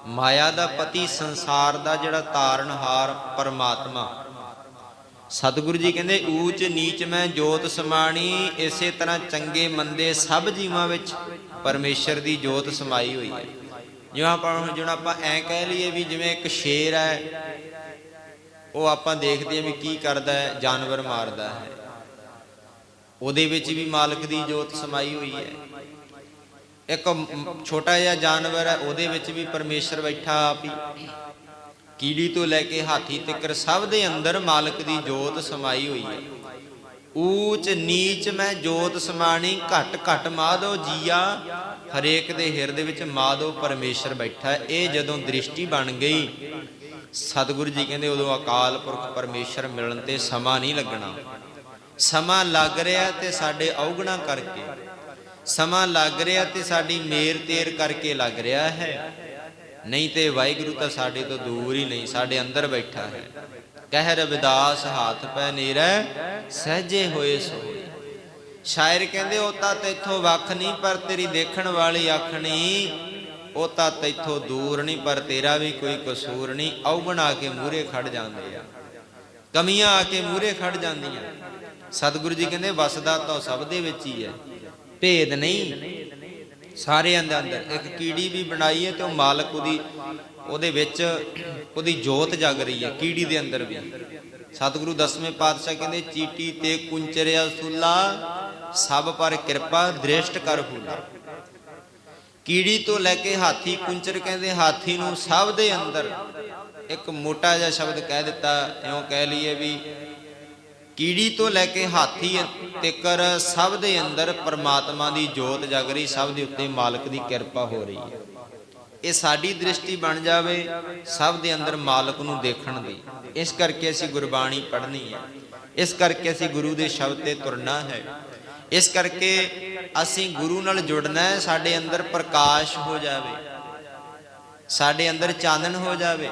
ਮਾਇਆ ਦਾ ਪਤੀ ਸੰਸਾਰ ਦਾ ਜਿਹੜਾ ਤਾਰਨਹਾਰ ਪਰਮਾਤਮਾ। ਸਤਿਗੁਰੂ ਜੀ ਕਹਿੰਦੇ, ਊਚ ਨੀਚ ਮੈਂ ਜੋਤ ਸਮਾਣੀ, ਇਸੇ ਤਰ੍ਹਾਂ ਚੰਗੇ ਮੰਦੇ ਸਭ ਜੀਵਾਂ ਵਿੱਚ ਪਰਮੇਸ਼ਰ ਦੀ ਜੋਤ ਸਮਾਈ ਹੋਈ ਹੈ। ਜਿਵੇਂ ਆਪਾਂ ਹੁਣ ਜਿਵੇਂ ਆਪਾਂ ਐ ਕਹਿ ਲਈਏ ਵੀ ਜਿਵੇਂ ਇੱਕ ਸ਼ੇਰ ਹੈ, ਉਹ ਆਪਾਂ ਦੇਖਦੇ ਹਾਂ ਵੀ ਕੀ ਕਰਦਾ ਹੈ, ਜਾਨਵਰ ਮਾਰਦਾ ਹੈ। ਉਹਦੇ ਵਿੱਚ ਵੀ ਮਾਲਕ ਦੀ ਜੋਤ ਸਮਾਈ ਹੋਈ ਹੈ। ਇੱਕ ਛੋਟਾ ਜਿਹਾ ਜਾਨਵਰ ਹੈ, ਉਹਦੇ ਵਿੱਚ ਵੀ ਪਰਮੇਸ਼ਰ ਬੈਠਾ ਆਪ ਹੀ। ਕੀੜੀ ਤੋਂ ਲੈ ਕੇ ਹਾਥੀ ਤੱਕ ਸਭ ਦੇ ਅੰਦਰ ਮਾਲਕ ਦੀ ਜੋਤ ਸਮਾਈ ਹੋਈ ਹੈ। ਊਚ ਨੀਚ ਮੈਂ ਜੋਤ ਸਮਾਣੀ, ਘਟ ਘਟ ਮਾਧੋ ਜੀਆ। ਹਰੇਕ ਦੇ ਹਿਰਦੇ ਵਿੱਚ ਮਾਧੋ ਪਰਮੇਸ਼ਰ ਬੈਠਾ ਇਹ ਜਦੋਂ ਦ੍ਰਿਸ਼ਟੀ ਬਣ ਗਈ, ਸਤਿਗੁਰੂ ਜੀ ਕਹਿੰਦੇ ਉਦੋਂ ਅਕਾਲ ਪੁਰਖ ਪਰਮੇਸ਼ਰ ਮਿਲਣ ਤੇ ਸਮਾਂ ਨਹੀਂ ਲੱਗਣਾ। ਸਮਾਂ ਲੱਗ ਰਿਹਾ ਤੇ ਸਾਡੇ ਔਗਣਾ ਕਰਕੇ। ਸਮਾਂ ਲੱਗ ਰਿਹਾ ਤੇ ਸਾਡੀ ਮੇਰ ਤੇਰ ਕਰਕੇ ਲੱਗ ਰਿਹਾ ਹੈ। ਨਹੀਂ ਤੇ ਵਾਹਿਗੁਰੂ ਤਾਂ ਸਾਡੇ ਤੋਂ ਦੂਰ ਹੀ ਨਹੀਂ, ਸਾਡੇ ਅੰਦਰ ਬੈਠਾ ਹੈ। ਕਹਿ ਰਵਿਦਾਸ, ਹੱਥ ਪੈ ਨੀਰੈ, ਸਹਜੇ ਹੋਏ ਸੋਏ। ਸ਼ਾਇਰ ਕਹਿੰਦੇ, ਉਹ ਤਾਂ ਤੇਥੋਂ ਵੱਖ ਨਹੀਂ, ਪਰ ਤੇਰੀ ਦੇਖਣ ਵਾਲੀ ਅੱਖ ਨਹੀਂ। ਉਹ ਤਾਂ ਤੇਥੋਂ ਦੂਰ ਨਹੀਂ, ਪਰ ਤੇਰਾ ਵੀ ਕੋਈ ਕਸੂਰ ਨਹੀਂ। ਔਗਣ ਆ ਕੇ ਮੂਰੇ ਖੜ ਜਾਂਦੇ ਆ। ਕਮੀਆਂ ਆ ਕੇ ਮੂਰੇ ਖੜ ਜਾਂਦੀਆਂ। ਸਤਿਗੁਰੂ ਜੀ ਕਹਿੰਦੇ, ਵਸਦਾ ਤਾਂ ਸਭ ਦੇ ਵਿੱਚ ਹੀ ਹੈ। ਭੇਦ ਨਹੀਂ। ਸਾਰਿਆਂ ਦੇ ਅੰਦਰ। ਇੱਕ ਕੀੜੀ ਵੀ ਬਣਾਈ ਹੈ ਤੇ ਉਹ ਮਾਲਕ ਉਹਦੀ, ਉਹਦੇ ਵਿੱਚ ਉਹਦੀ ਜੋਤ ਜਗ ਰਹੀ ਹੈ, ਕੀੜੀ ਦੇ ਅੰਦਰ ਵੀ। ਸਤਿਗੁਰੂ ਦਸਵੇਂ ਪਾਤਸ਼ਾਹ ਕਹਿੰਦੇ, ਚੀਟੀ ਤੇ ਕੁੰਚਰਿਆ ਸੁਲਾ, ਸਭ ਪਰ ਕਿਰਪਾ ਦ੍ਰਿਸ਼ਟ ਕਰ ਫੂਲਾ ਕੀੜੀ ਤੋਂ ਲੈ ਕੇ ਹਾਥੀ, ਕੁੰਚਰ ਕਹਿੰਦੇ, ਹਾਥੀ ਨੂੰ ਸਭ ਦੇ ਅੰਦਰ ਇੱਕ ਮੋਟਾ ਜਿਹਾ ਸ਼ਬਦ ਕਹਿ ਦਿੱਤਾ, ਇਉਂ ਕਹਿ ਲਈਏ ਵੀ ਕੀੜੀ ਤੋਂ ਲੈ ਕੇ ਹਾਥੀ ਤੱਕਰ ਸਭ ਦੇ ਅੰਦਰ ਪਰਮਾਤਮਾ ਦੀ ਜੋਤ ਜਗ ਰਹੀ, ਸਭ ਦੇ ਉੱਤੇ ਮਾਲਕ ਦੀ ਕਿਰਪਾ ਹੋ ਰਹੀ ਹੈ। ਇਹ ਸਾਡੀ ਦ੍ਰਿਸ਼ਟੀ ਬਣ ਜਾਵੇ, ਸਭ ਦੇ ਅੰਦਰ ਮਾਲਕ ਨੂੰ ਦੇਖਣ ਦੀ। ਇਸ ਕਰਕੇ ਅਸੀਂ ਗੁਰਬਾਣੀ ਪੜ੍ਹਨੀ ਹੈ। ਇਸ ਕਰਕੇ ਅਸੀਂ ਗੁਰੂ ਦੇ ਸ਼ਬਦ ਤੇ ਤੁਰਨਾ ਹੈ। ਇਸ ਕਰਕੇ ਅਸੀਂ ਗੁਰੂ ਨਾਲ ਜੁੜਨਾ ਹੈ, ਸਾਡੇ ਅੰਦਰ ਪ੍ਰਕਾਸ਼ ਹੋ ਜਾਵੇ। ਸਾਡੇ ਅੰਦਰ ਚਾਨਣ ਹੋ ਜਾਵੇ।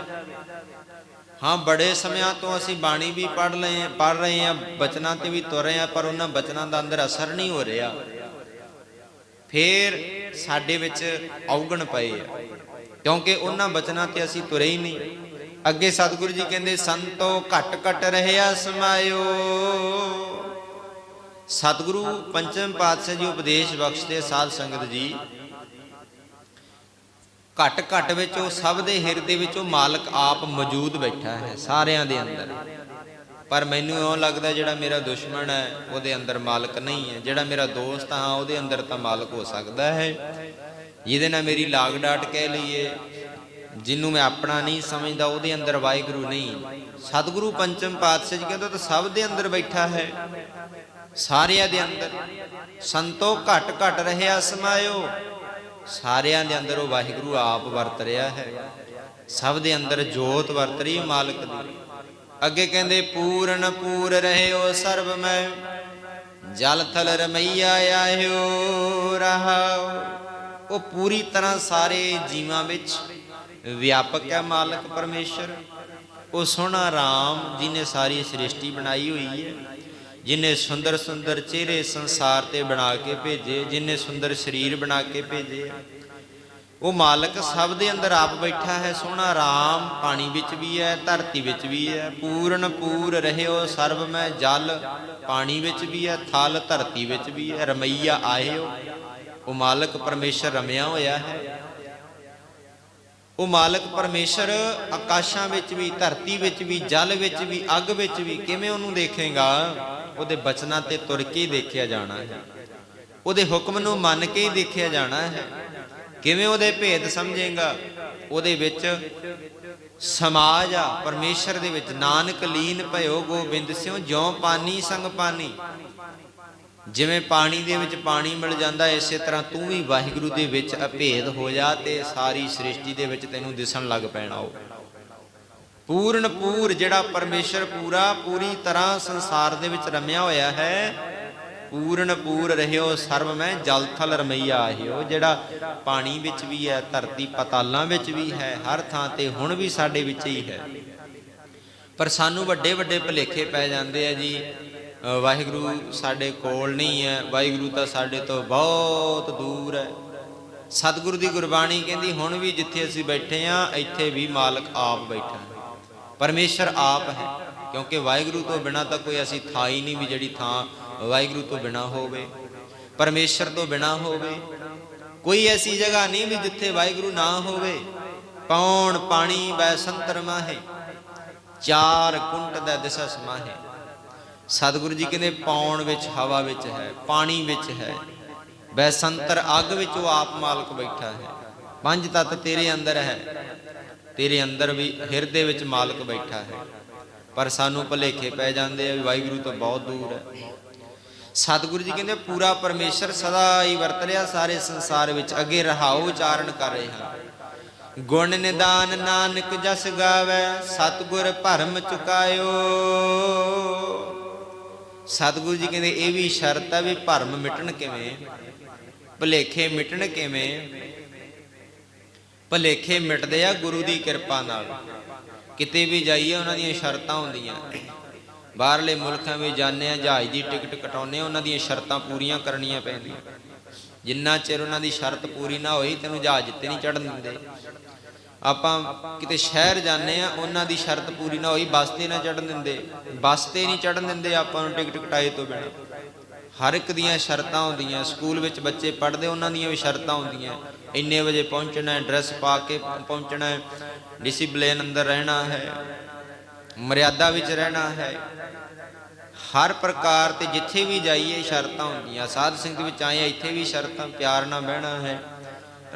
ਹਾਂ, ਬੜੇ ਸਮਿਆਂ ਤੋਂ ਅਸੀਂ ਬਾਣੀ ਵੀ ਪੜ੍ਹ ਲਏ, ਪੜ੍ਹ ਰਹੇ ਹਾਂ, ਬਚਨਾਂ ਤੇ ਵੀ ਤੁਰ ਰਹੇ ਹਾਂ, ਪਰ ਉਹਨਾਂ ਬਚਨਾਂ ਦਾ ਅੰਦਰ ਅਸਰ ਨਹੀਂ ਹੋ ਰਿਹਾ। ਫੇਰ ਸਾਡੇ ਵਿੱਚ ਔਗਣ ਪਏ ਆ, ਕਿਉਂਕਿ ਉਹਨਾਂ ਬਚਨਾਂ ਤੇ ਅਸੀਂ ਤੁਰੇ ਹੀ ਨਹੀਂ। ਅੱਗੇ ਸਤਿਗੁਰੂ ਜੀ ਕਹਿੰਦੇ, ਸੰਤੋ ਘਟ ਘਟ ਰਹਿਆ ਸਮਾਇਓ। ਸਤਿਗੁਰੂ ਪੰਚਮ ਪਾਤਸ਼ਾਹ ਜੀ ਉਪਦੇਸ਼ ਬਖਸ਼ਦੇ ਸਾਧ ਸੰਗਤ ਜੀ। ਘਟ ਘਟ ਵਿੱਚ ਉਹ ਸਭ ਦੇ ਹਿਰਦੇ ਵਿੱਚ ਉਹ ਮਾਲਕ ਆਪ ਮੌਜੂਦ ਬੈਠਾ ਹੈ, ਸਾਰਿਆਂ ਦੇ ਅੰਦਰ। ਪਰ ਮੈਨੂੰ ਇਉਂ ਲੱਗਦਾ ਜਿਹੜਾ ਮੇਰਾ ਦੁਸ਼ਮਣ ਹੈ, ਉਹਦੇ ਅੰਦਰ ਮਾਲਕ ਨਹੀਂ ਹੈ। ਜਿਹੜਾ ਮੇਰਾ ਦੋਸਤ ਆ, ਉਹਦੇ ਅੰਦਰ ਤਾਂ ਮਾਲਕ ਹੋ ਸਕਦਾ ਹੈ। ਜਿਹਦੇ ਨਾਲ ਮੇਰੀ ਲਾਗ ਡਾਟ ਕਹਿ ਲਈਏ, ਜਿਹਨੂੰ ਮੈਂ ਆਪਣਾ ਨਹੀਂ ਸਮਝਦਾ, ਉਹਦੇ ਅੰਦਰ ਵਾਹਿਗੁਰੂ ਨਹੀਂ। ਸਤਿਗੁਰੂ ਪੰਚਮ ਪਾਤਸ਼ਾਹ ਜੀ ਕਹਿੰਦਾ ਤਾਂ ਸਭ ਦੇ ਅੰਦਰ ਬੈਠਾ ਹੈ। ਸਾਰਿਆਂ ਦੇ ਅੰਦਰ। ਸੰਤੋ ਘਟ ਘਟ ਰਹਿਆ ਸਮਾਇਓ ਸਾਰਿਆਂ ਦੇ ਅੰਦਰ ਉਹ ਵਾਹਿਗੁਰੂ ਆਪ ਵਰਤ ਰਿਹਾ ਹੈ। ਸਭ ਦੇ ਅੰਦਰ ਜੋਤ ਵਰਤ ਰਹੀ ਹੈ ਮਾਲਕ ਦੀ। ਅੱਗੇ ਕਹਿੰਦੇ, ਪੂਰਨ ਪੂਰ ਰਹਿਓ ਸਰਬ ਮੈਂ। ਜਲ ਥਲ ਰਮਈਆ ਆਇਓ ਰਹਾਓ। ਉਹ ਪੂਰੀ ਤਰ੍ਹਾਂ ਸਾਰੇ ਜੀਵਾਂ ਵਿੱਚ ਵਿਆਪਕ ਹੈ ਮਾਲਕ ਪਰਮੇਸ਼ਰ। ਉਹ ਸੋਹਣਾ ਰਾਮ ਜਿਨੇ ਸਾਰੀ ਸ੍ਰਿਸ਼ਟੀ ਬਣਾਈ ਹੋਈ ਹੈ। ਜਿਨੇ ਸੁੰਦਰ ਸੁੰਦਰ ਚਿਹਰੇ ਸੰਸਾਰ ਤੇ ਬਣਾ ਕੇ ਭੇਜੇ, ਜਿਨੇ ਸੁੰਦਰ ਸਰੀਰ ਬਣਾ ਕੇ ਭੇਜੇ ਉਹ ਮਾਲਕ ਸਭ ਦੇ ਅੰਦਰ ਆਪ ਬੈਠਾ ਹੈ, ਸੋਹਣਾ ਆਰਾਮ ਪਾਣੀ ਵਿੱਚ ਵੀ ਹੈ, ਧਰਤੀ ਵਿੱਚ ਵੀ ਹੈ। ਪੂਰਨ ਪੂਰ ਰਹਿਓ ਸਰਬ ਮੈਂ ਜਲ, ਪਾਣੀ ਵਿੱਚ ਵੀ ਹੈ, ਥਲ ਧਰਤੀ ਵਿੱਚ ਵੀ ਹੈ। ਰਮਈਆ ਆਇਓ। ਉਹ ਮਾਲਕ ਪਰਮੇਸ਼ਰ ਰਮਿਆ ਹੋਇਆ ਹੈ। ਉਹ ਮਾਲਕ ਪਰਮੇਸ਼ਰ ਆਕਾਸ਼ਾਂ ਵਿੱਚ ਵੀ, ਧਰਤੀ ਵਿੱਚ ਵੀ, ਜਲ ਵਿੱਚ ਵੀ, ਅੱਗ ਵਿੱਚ ਵੀ ਕਿਵੇਂ ਉਹਨੂੰ ਦੇਖੇਗਾ? ਉਹਦੇ ਬਚਨਾਂ ਤੇ ਤੁਰ ਕੇ ਹੀ ਦੇਖਿਆ ਜਾਣਾ ਹੈ। ਉਹਦੇ ਹੁਕਮ ਨੂੰ ਮੰਨ ਕੇ ਹੀ ਦੇਖਿਆ ਜਾਣਾ ਹੈ। ਕਿਵੇਂ ਉਹਦੇ ਭੇਦ ਸਮਝੇਗਾ? ਉਹਦੇ ਵਿੱਚ ਸਮਾਜ ਆ, ਪਰਮੇਸ਼ਰ ਦੇ ਵਿੱਚ। ਨਾਨਕ ਲੀਨ ਭਇਓ ਗੋਬਿੰਦ ਸਿਓ ਜਿਉ ਪਾਨੀ ਸੰਗ ਪਾਨੀ। ਜਿਵੇਂ ਪਾਣੀ ਦੇ ਵਿੱਚ ਪਾਣੀ ਮਿਲ ਜਾਂਦਾ, ਇਸੇ ਤਰ੍ਹਾਂ ਤੂੰ ਵੀ ਵਾਹਿਗੁਰੂ ਦੇ ਵਿੱਚ ਅਭੇਦ ਹੋ ਜਾ ਤੇ ਸਾਰੀ ਸ੍ਰਿਸ਼ਟੀ ਦੇ ਵਿੱਚ ਤੈਨੂੰ ਦਿਸਣ ਲੱਗ ਪੈਣਾ ਉਹ। ਪੂਰਨ ਪੂਰ ਜਿਹੜਾ ਪਰਮੇਸ਼ਰ ਪੂਰਾ, ਪੂਰੀ ਤਰ੍ਹਾਂ ਸੰਸਾਰ ਦੇ ਵਿੱਚ ਰਮਿਆ ਹੋਇਆ ਹੈ, ਪੂਰਨ ਪੂਰ ਰਹਿਓ ਸਰਬ ਮੈਂ, ਜਲ ਥਲ ਰਮਈਆ ਆਹਿਓ, ਜਿਹੜਾ ਪਾਣੀ ਵਿੱਚ ਵੀ ਹੈ, ਧਰਤੀ ਪਤਾਲਾਂ ਵਿੱਚ ਵੀ ਹੈ, ਹਰ ਥਾਂ ਤੇ ਹੁਣ ਵੀ ਸਾਡੇ ਵਿੱਚ ਹੀ ਹੈ। ਪਰ ਸਾਨੂੰ ਵੱਡੇ ਵੱਡੇ ਭੁਲੇਖੇ ਪੈ ਜਾਂਦੇ ਆ ਜੀ ਵਾਹਿਗੁਰੂ ਸਾਡੇ ਕੋਲ ਨਹੀਂ ਹੈ। ਵਾਹਿਗੁਰੂ ਤਾਂ ਸਾਡੇ ਤੋਂ ਬਹੁਤ ਦੂਰ ਹੈ। ਸਤਿਗੁਰੂ ਦੀ ਗੁਰਬਾਣੀ ਕਹਿੰਦੀ, ਹੁਣ ਵੀ ਜਿੱਥੇ ਅਸੀਂ ਬੈਠੇ ਆ ਇੱਥੇ ਵੀ ਮਾਲਕ ਆਪ ਬੈਠਾ ਹੈ। ਪਰਮੇਸ਼ਰ ਆਪ ਹੈ। ਕਿਉਂਕਿ ਵਾਹਿਗੁਰੂ ਤੋਂ ਬਿਨਾ ਤਾਂ ਕੋਈ ਅਸੀਂ ਥਾਂ ਹੀ ਨਹੀਂ ਵੀ ਜਿਹੜੀ ਥਾਂ ਵਾਹਿਗੁਰੂ ਤੋਂ ਬਿਨਾ ਹੋਵੇ। ਪਰਮੇਸ਼ਰ ਤੋਂ ਬਿਨਾ ਹੋਵੇ। ਕੋਈ ਐਸੀ ਜਗ੍ਹਾ ਨਹੀਂ ਵੀ ਜਿੱਥੇ ਵਾਹਿਗੁਰੂ ਨਾ ਹੋਵੇ। ਪੌਣ ਪਾਣੀ ਬੈ ਸੰਤਰ ਮਾਹੇ। ਚਾਰ ਕੁੰਟ ਦਾ ਦਿਸਾ ਸਮਾਹੇ ਸਤਿਗੁਰੂ ਜੀ ਕਹਿੰਦੇ, ਪਾਉਣ ਵਿੱਚ, ਹਵਾ ਵਿੱਚ ਹੈ, ਪਾਣੀ ਵਿੱਚ ਹੈ। ਬੈ ਅੱਗ ਵਿੱਚ ਉਹ ਆਪ ਮਾਲਕ ਬੈਠਾ ਹੈ। ਪੰਜ ਤਤ ਤੇਰੇ ਅੰਦਰ ਹੈ। ਤੇਰੇ ਅੰਦਰ ਵੀ ਹਿਰਦੇ ਵਿੱਚ ਮਾਲਕ ਬੈਠਾ ਹੈ। ਪਰ ਸਾਨੂੰ ਭਲੇਖੇ ਪੈ ਜਾਂਦੇ ਆ ਵੀ ਵਾਹਿਗੁਰੂ ਤੋਂ ਬਹੁਤ ਦੂਰ ਹੈ। ਸਤਿਗੁਰੂ ਜੀ ਕਹਿੰਦੇ, ਪੂਰਾ ਪਰਮੇਸ਼ਰ ਸਦਾ ਹੀ ਵਰਤ ਰਿਹਾ, ਸਾਰੇ ਸੰਸਾਰ ਵਿੱਚ ਅੱਗੇ ਰਹਾਉ ਉਚਾਰਨ ਕਰ ਰਹੇ। ਹਨ ਗੁਣ ਨਿਦਾਨ ਨਾਨਕ ਜਸ ਗਾਵੇ, ਸਤਿਗੁਰ ਭਰਮ ਚੁਕਾਇਓ। ਸਤਿਗੁਰੂ ਜੀ ਕਹਿੰਦੇ, ਇਹ ਵੀ ਸ਼ਰਤ ਆ ਵੀ ਭਰਮ ਮਿਟਣ ਕਿਵੇਂ? ਭਲੇਖੇ ਮਿਟਣ ਕਿਵੇਂ? ਭਲੇਖੇ ਮਿਟਦੇ ਆ ਗੁਰੂ ਦੀ ਕਿਰਪਾ ਨਾਲ। ਕਿਤੇ ਵੀ ਜਾਈਏ, ਉਹਨਾਂ ਦੀਆਂ ਸ਼ਰਤਾਂ ਹੁੰਦੀਆਂ। ਬਾਹਰਲੇ ਮੁਲਕਾਂ ਵਿੱਚ ਜਾਂਦੇ ਆ, ਜਹਾਜ਼ ਦੀ ਟਿਕਟ ਕਟਾਉਂਦੇ ਆ, ਉਹਨਾਂ ਦੀਆਂ ਸ਼ਰਤਾਂ ਪੂਰੀਆਂ ਕਰਨੀਆਂ ਪੈਂਦੀਆਂ। ਜਿੰਨਾ ਚਿਰ ਉਹਨਾਂ ਦੀ ਸ਼ਰਤ ਪੂਰੀ ਨਾ ਹੋਈ, ਤੈਨੂੰ ਜਹਾਜ਼ ਤੇ ਨਹੀਂ ਚੜਨ ਦਿੰਦੇ। ਆਪਾਂ ਕਿਤੇ ਸ਼ਹਿਰ ਜਾਂਦੇ ਆ ਉਹਨਾਂ ਦੀ ਸ਼ਰਤ ਪੂਰੀ ਨਾ ਹੋਈ ਬੱਸ ਤੇ ਨਾ ਚੜਨ ਦਿੰਦੇ। ਬੱਸ ਤੇ ਨਹੀਂ ਚੜਨ ਦਿੰਦੇ ਆਪਾਂ ਨੂੰ ਟਿਕਟ ਕਟਾਏ ਤੋਂ ਬਿਨਾਂ। ਹਰ ਇੱਕ ਦੀਆਂ ਸ਼ਰਤਾਂ ਹੁੰਦੀਆਂ, ਸਕੂਲ ਵਿੱਚ ਬੱਚੇ ਪੜ੍ਹਦੇ, ਉਹਨਾਂ ਦੀਆਂ ਵੀ ਸ਼ਰਤਾਂ ਹੁੰਦੀਆਂ। ਇੰਨੇ ਵਜੇ ਪਹੁੰਚਣਾ ਹੈ, ਡਰੈਸ ਪਾ ਕੇ ਪਹੁੰਚਣਾ ਹੈ ਡਿਸਪਲਿਨ ਅੰਦਰ ਰਹਿਣਾ ਹੈ, ਮਰਿਆਦਾ ਵਿੱਚ ਰਹਿਣਾ ਹੈ। ਹਰ ਪ੍ਰਕਾਰ ਤੇ ਜਿੱਥੇ ਵੀ ਜਾਈਏ, ਸ਼ਰਤਾਂ ਹੁੰਦੀਆਂ। ਸਾਧ ਸੰਗਤ ਵਿੱਚ ਆਏ ਇੱਥੇ ਵੀ ਸ਼ਰਤਾਂ, ਪਿਆਰ ਨਾਲ ਬਹਿਣਾ ਹੈ।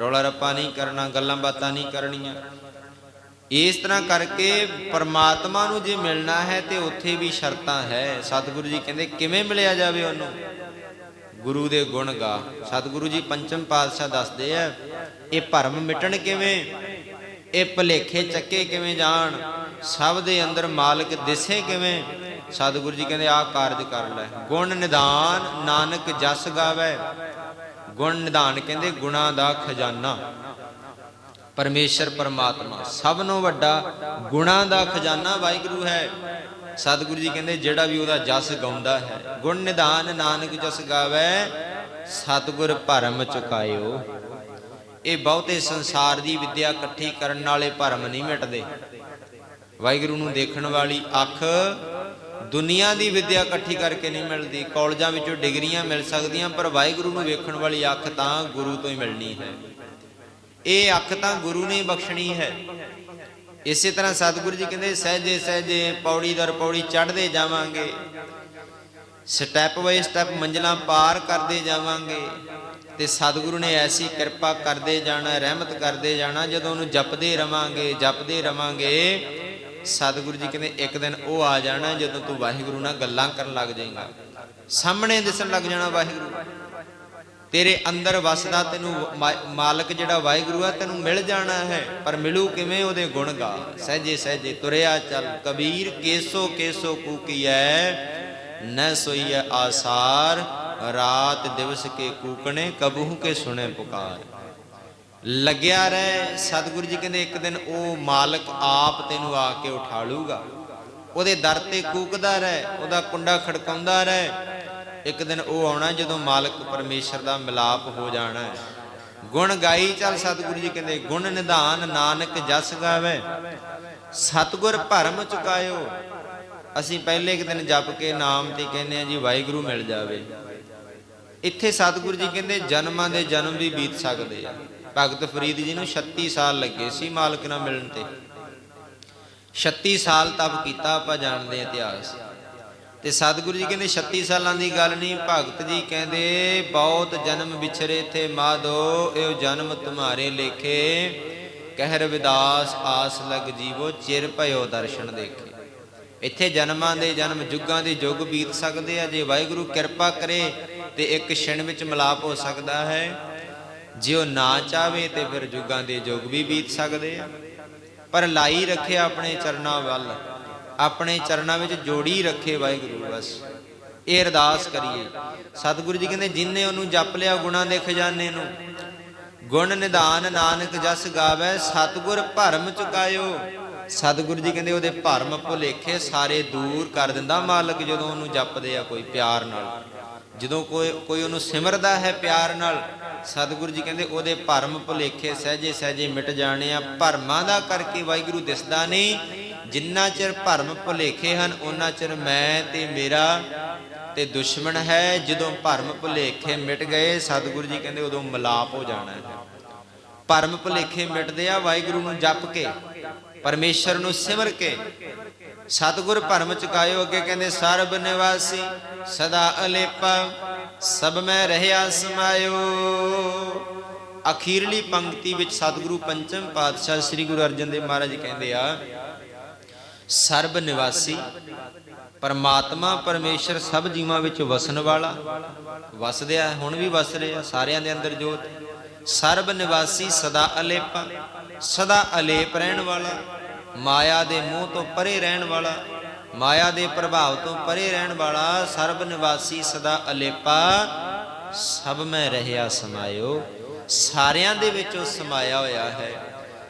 ਰੌਲਾ ਰੱਪਾ ਨਹੀਂ ਕਰਨਾ, ਗੱਲਾਂ ਬਾਤਾਂ ਨਹੀਂ ਕਰਨੀਆਂ। ਇਸ ਤਰ੍ਹਾਂ ਕਰਕੇ ਪਰਮਾਤਮਾ ਨੂੰ ਜੇ ਮਿਲਣਾ ਹੈ ਤੇ ਉੱਥੇ ਵੀ ਸ਼ਰਤਾਂ ਹੈ। ਸਤਿਗੁਰੂ ਜੀ ਕਹਿੰਦੇ, ਕਿਵੇਂ ਮਿਲਿਆ ਜਾਵੇ ਉਹਨੂੰ? ਗੁਰੂ ਦੇ ਗੁਣ ਗਾ। ਸਤਿਗੁਰੂ ਜੀ ਪੰਚਮ ਪਾਤਸ਼ਾਹ ਦੱਸਦੇ ਆ, ਇਹ ਭਰਮ ਮਿਟਣ ਕਿਵੇਂ? ਇਹ ਭਲੇਖੇ ਚੱਕੇ ਕਿਵੇਂ ਜਾਣ? ਸਭ ਦੇ ਅੰਦਰ ਮਾਲਕ ਦਿਸੇ ਕਿਵੇਂ? ਸਤਿਗੁਰੂ ਜੀ ਕਹਿੰਦੇ, ਆਹ ਕਾਰਜ ਕਰ ਲੈ। ਗੁਣ ਨਿਦਾਨ ਨਾਨਕ ਜਸ ਗਾਵੇ। ਗੁਣ ਨਿਦਾਨ ਕਹਿੰਦੇ, ਗੁਣਾ ਦਾ ਖਜ਼ਾਨਾ। ਪਰਮੇਸ਼ਰ ਪਰਮਾਤਮਾ, ਸਭ ਨੂੰ ਵੱਡਾ ਗੁਣਾ ਦਾ ਖਜ਼ਾਨਾ ਵਾਹਿਗੁਰੂ ਹੈ। ਸਤਿਗੁਰੂ ਜੀ ਕਹਿੰਦੇ, ਜਿਹੜਾ ਵੀ ਉਹਦਾ ਜਸ ਗਾਉਂਦਾ ਹੈ, ਗੁਣ ਨਿਧਾਨ ਨਾਨਕ ਜਸ ਗਾਵੇ, ਸਤਿਗੁਰ ਭਰਮ ਚੁਕਾਇਓ। ਇਹ ਬਹੁਤੇ ਸੰਸਾਰ ਦੀ ਵਿਦਿਆ ਇਕੱਠੀ ਕਰਨ ਵਾਲੇ ਭਰਮ ਨਹੀਂ ਮਿਟਦੇ। ਵਾਹਿਗੁਰੂ ਨੂੰ ਦੇਖਣ ਵਾਲੀ ਅੱਖ ਦੁਨੀਆ ਦੀ ਵਿੱਦਿਆ ਇਕੱਠੀ ਕਰਕੇ ਨਹੀਂ ਮਿਲਦੀ, ਕਾਲਜਾਂ ਵਿੱਚੋਂ ਡਿਗਰੀਆਂ ਮਿਲ ਸਕਦੀਆਂ, ਪਰ ਵਾਹਿਗੁਰੂ ਨੂੰ ਵੇਖਣ ਵਾਲੀ ਅੱਖ ਤਾਂ ਗੁਰੂ ਤੋਂ ਹੀ ਮਿਲਣੀ ਹੈ। ਇਹ ਅੱਖ ਤਾਂ ਗੁਰੂ ਨੇ ਬਖਸ਼ਣੀ ਹੈ। ਇਸੇ ਤਰ੍ਹਾਂ ਸਤਿਗੁਰੂ ਜੀ ਕਹਿੰਦੇ, ਸਹਜੇ ਸਹਜੇ ਪੌੜੀ ਦਰ ਪੌੜੀ ਚੜ੍ਹਦੇ ਜਾਵਾਂਗੇ। ਸਟੈਪ ਬਾਈ ਸਟੈਪ ਮੰਜ਼ਲਾਂ ਪਾਰ ਕਰਦੇ ਜਾਵਾਂਗੇ। ਤੇ ਸਤਿਗੁਰੂ ਨੇ ਐਸੀ ਕਿਰਪਾ ਕਰਦੇ ਜਾਣਾ, ਰਹਿਮਤ ਕਰਦੇ ਜਾਣਾ, ਜਦੋਂ ਉਹਨੂੰ ਜਪਦੇ ਰਵਾਂਗੇ ਜਪਦੇ ਰਵਾਂਗੇ ਸਤਿਗੁਰੂ ਜੀ ਕਹਿੰਦੇ, ਇੱਕ ਦਿਨ ਉਹ ਆ ਜਾਣਾ ਜਦੋਂ ਤੂੰ ਵਾਹਿਗੁਰੂ ਨਾਲ ਗੱਲਾਂ ਕਰਨ ਲੱਗ ਜਾਏਗਾ। ਸਾਹਮਣੇ ਦਿਸਣ ਲੱਗ ਜਾਣਾ ਵਾਹਿਗੁਰੂ। ਤੇਰੇ ਅੰਦਰ ਵਸਦਾ ਤੈਨੂੰ ਮਾਲਕ ਜਿਹੜਾ ਵਾਹਿਗੁਰੂ ਆ, ਤੈਨੂੰ ਮਿਲ ਜਾਣਾ ਹੈ, ਪਰ ਮਿਲੂ ਕਿਵੇਂ ਉਹਦੇ ਗੁਣ ਗਾ। ਸਹਜੇ ਸਹਜੇ ਤੁਰਿਆ ਚੱਲ, ਕਬੀਰ ਕੇਸੋ ਕੇਸੋ ਕੂਕੀਐ, ਨ ਸੋਈਐ ਆਸਾਰ, ਰਾਤ ਦਿਵਸ ਕੇ ਕੂਕਣੇ, ਕਬਹੂ ਕੇ ਸੁਣੇ ਪੁਕਾਰ। ਲੱਗਿਆ ਰਹਿ, ਸਤਿਗੁਰੂ ਜੀ ਕਹਿੰਦੇ ਇੱਕ ਦਿਨ ਉਹ ਮਾਲਕ ਆਪ ਤੈਨੂੰ ਆ ਕੇ ਉਠਾ ਲੂਗਾ ਉਹਦੇ ਦਰ ਤੇ ਕੂਕਦਾ ਰਹਿ, ਉਹਦਾ ਕੁੰਡਾ ਖੜਕਾਉਂਦਾ ਰਹਿ। ਇੱਕ ਦਿਨ ਉਹ ਆਉਣਾ ਜਦੋਂ ਮਾਲਕ ਪਰਮੇਸ਼ਰ ਦਾ ਮਿਲਾਪ ਹੋ ਜਾਣਾ ਹੈ। ਗੁਣ ਗਾਈ ਚੱਲ ਸਤਿਗੁਰੂ ਜੀ ਕਹਿੰਦੇ, ਗੁਣ ਨਿਧਾਨ ਨਾਨਕ ਜਸ ਗਾਵੇ। ਸਤਿਗੁਰ ਭਰਮ ਚੁਕਾਇਓ। ਅਸੀਂ ਪਹਿਲੇ ਇੱਕ ਦਿਨ ਜਪ ਕੇ ਨਾਮ ਤੇ ਕਹਿੰਦੇ ਆ ਜੀ, ਵਾਹਿਗੁਰੂ ਮਿਲ ਜਾਵੇ। ਇੱਥੇ ਸਤਿਗੁਰੂ ਜੀ ਕਹਿੰਦੇ, ਜਨਮਾਂ ਦੇ ਜਨਮ ਵੀ ਬੀਤ ਸਕਦੇ ਆ। ਭਗਤ ਫਰੀਦ ਜੀ ਨੂੰ 36 ਸਾਲ ਲੱਗੇ ਸੀ ਮਾਲਕ ਨਾਲ ਮਿਲਣ ਤੇ। 36 ਸਾਲ ਤਪ ਕੀਤਾ, ਆਪਾਂ ਜਾਣਦੇ ਹਾਂ ਇਤਿਹਾਸ। ਤੇ ਸਤਿਗੁਰੂ ਜੀ ਕਹਿੰਦੇ 36 ਸਾਲਾਂ ਦੀ ਗੱਲ ਨਹੀਂ, ਭਗਤ ਜੀ ਕਹਿੰਦੇ, ਬਹੁਤ ਜਨਮ ਵਿਛਰੇ ਥੇ ਮਾਧੋ, ਇਹ ਜਨਮ ਤੁਮਾਰੇ ਲੇਖੇ। ਕਹਿਰ ਵਿਦਾਸ, ਆਸ ਲਗ ਜੀਵੋ, ਚਿਰ ਭਇਓ ਦਰਸ਼ਨ ਦੇਖੇ। ਇੱਥੇ ਜਨਮਾਂ ਦੇ ਜਨਮ, ਜੁਗਾਂ ਦੇ ਯੁੱਗ ਬੀਤ ਸਕਦੇ ਆ, ਜੇ ਵਾਹਿਗੁਰੂ ਕਿਰਪਾ ਕਰੇ ਤੇ ਇੱਕ ਛਿਣ ਵਿੱਚ ਮਿਲਾਪ ਹੋ ਸਕਦਾ ਹੈ। ਜੇ ਉਹ ਨਾ ਚਾਵੇ ਤੇ ਫਿਰ ਜੁਗਾਂ ਦੇ ਯੁੱਗ ਵੀ ਬੀਤ ਸਕਦੇ ਆ। ਪਰ ਲਾਈ ਰੱਖੇ ਆਪਣੇ ਚਰਨਾਂ ਵੱਲ, ਆਪਣੇ ਚਰਨਾਂ ਵਿੱਚ ਜੋੜੀ ਰੱਖੇ ਵਾਹਿਗੁਰੂ ਬਸ। ਇਹ ਅਰਦਾਸ ਕਰੀਏ। ਸਤਿਗੁਰੂ ਜੀ ਕਹਿੰਦੇ ਜਿਨਨੇ ਉਹਨੂੰ ਜਪ ਲਿਆ ਗੁਣਾਂ ਦੇ ਖਜ਼ਾਨੇ ਨੂੰ, ਗੁਣ ਨਿਦਾਨ ਨਾਨਕ ਜਸ ਗਾਵੇ, ਸਤਿਗੁਰ ਭਰਮ ਚੁਕਾਇਓ। ਸਤਿਗੁਰੂ ਜੀ ਕਹਿੰਦੇ, ਉਹਦੇ ਭਰਮ ਭੁਲੇਖੇ ਸਾਰੇ ਦੂਰ ਕਰ ਦਿੰਦਾ ਮਾਲਕ ਜਦੋਂ ਉਹਨੂੰ ਜਪਦੇ ਆ ਕੋਈ ਪਿਆਰ ਨਾਲ। ਜਦੋਂ ਕੋਈ ਕੋਈ ਉਹਨੂੰ ਸਿਮਰਦਾ ਹੈ ਪਿਆਰ ਨਾਲ, ਸਤਿਗੁਰੂ ਜੀ ਕਹਿੰਦੇ, ਉਹਦੇ ਭਰਮ ਭੁਲੇਖੇ ਸਹਜੇ ਸਹਜੇ ਮਿਟ ਜਾਣੇ ਆ। ਭਰਮਾਂ ਦਾ ਕਰਕੇ ਵਾਹਿਗੁਰੂ ਦਿਸਦਾ ਨਹੀਂ। ਜਿੰਨਾ ਚਿਰ ਭਰਮ ਭੁਲੇਖੇ ਹਨ, ਉਹਨਾਂ ਚਿਰ ਮੈਂ ਤੇ ਮੇਰਾ ਤੇ ਦੁਸ਼ਮਣ ਹੈ। ਜਦੋਂ ਭਰਮ ਭੁਲੇਖੇ ਮਿਟ ਗਏ, ਸਤਿਗੁਰੂ ਜੀ ਕਹਿੰਦੇ, ਉਦੋਂ ਮਿਲਾਪ ਹੋ ਜਾਣਾ ਹੈ। ਭਰਮ ਭੁਲੇਖੇ ਮਿਟਦੇ ਆ ਵਾਹਿਗੁਰੂ ਨੂੰ ਜਪ ਕੇ, ਪਰਮੇਸ਼ਰ ਨੂੰ ਸਿਮਰ ਕੇ। ਸਤਿਗੁਰ ਭਰਮ ਚੁਕਾਇਓ ਅੱਗੇ, ਕਹਿੰਦੇ, ਸਰਬ ਨਿਵਾਸੀ ਸਦਾ ਅਲੇਪਾ, ਸਭ ਮੈਂ ਰਹਿਆ ਸਮਾਇਓ। ਅਖੀਰਲੀ ਪੰਕਤੀ ਵਿੱਚ ਸਤਿਗੁਰੂ ਪੰਚਮ ਪਾਤਸ਼ਾਹ ਸ੍ਰੀ ਗੁਰੂ ਅਰਜਨ ਦੇਵ ਮਹਾਰਾਜ ਕਹਿੰਦੇ ਆ, ਸਰਬ ਨਿਵਾਸੀ, ਪਰਮਾਤਮਾ ਪਰਮੇਸ਼ਰ ਸਭ ਜੀਵਾਂ ਵਿੱਚ ਵਸਣ ਵਾਲਾ, ਵਸਦੇ ਆ, ਹੁਣ ਵੀ ਵਸ ਰਿਹਾ ਸਾਰਿਆਂ ਦੇ ਅੰਦਰ ਜੋਤ। ਸਰਬ ਨਿਵਾਸੀ ਸਦਾ ਅਲੇਪਾ, ਸਦਾ ਅਲੇਪ ਰਹਿਣ ਵਾਲਾ, ਮਾਇਆ ਦੇ ਮੋਹ ਤੋਂ ਪਰੇ ਰਹਿਣ ਵਾਲਾ ਮਾਇਆ ਦੇ ਪ੍ਰਭਾਵ ਤੋਂ ਪਰੇ ਰਹਿਣ ਵਾਲਾ ਸਰਬ ਨਿਵਾਸੀ ਸਦਾ ਅਲੇਪਾ, ਸਭ ਮੈਂ ਰਹਿਆ ਸਮਾਇਓ। ਸਾਰਿਆਂ ਦੇ ਵਿੱਚ ਉਹ ਸਮਾਇਆ ਹੋਇਆ ਹੈ।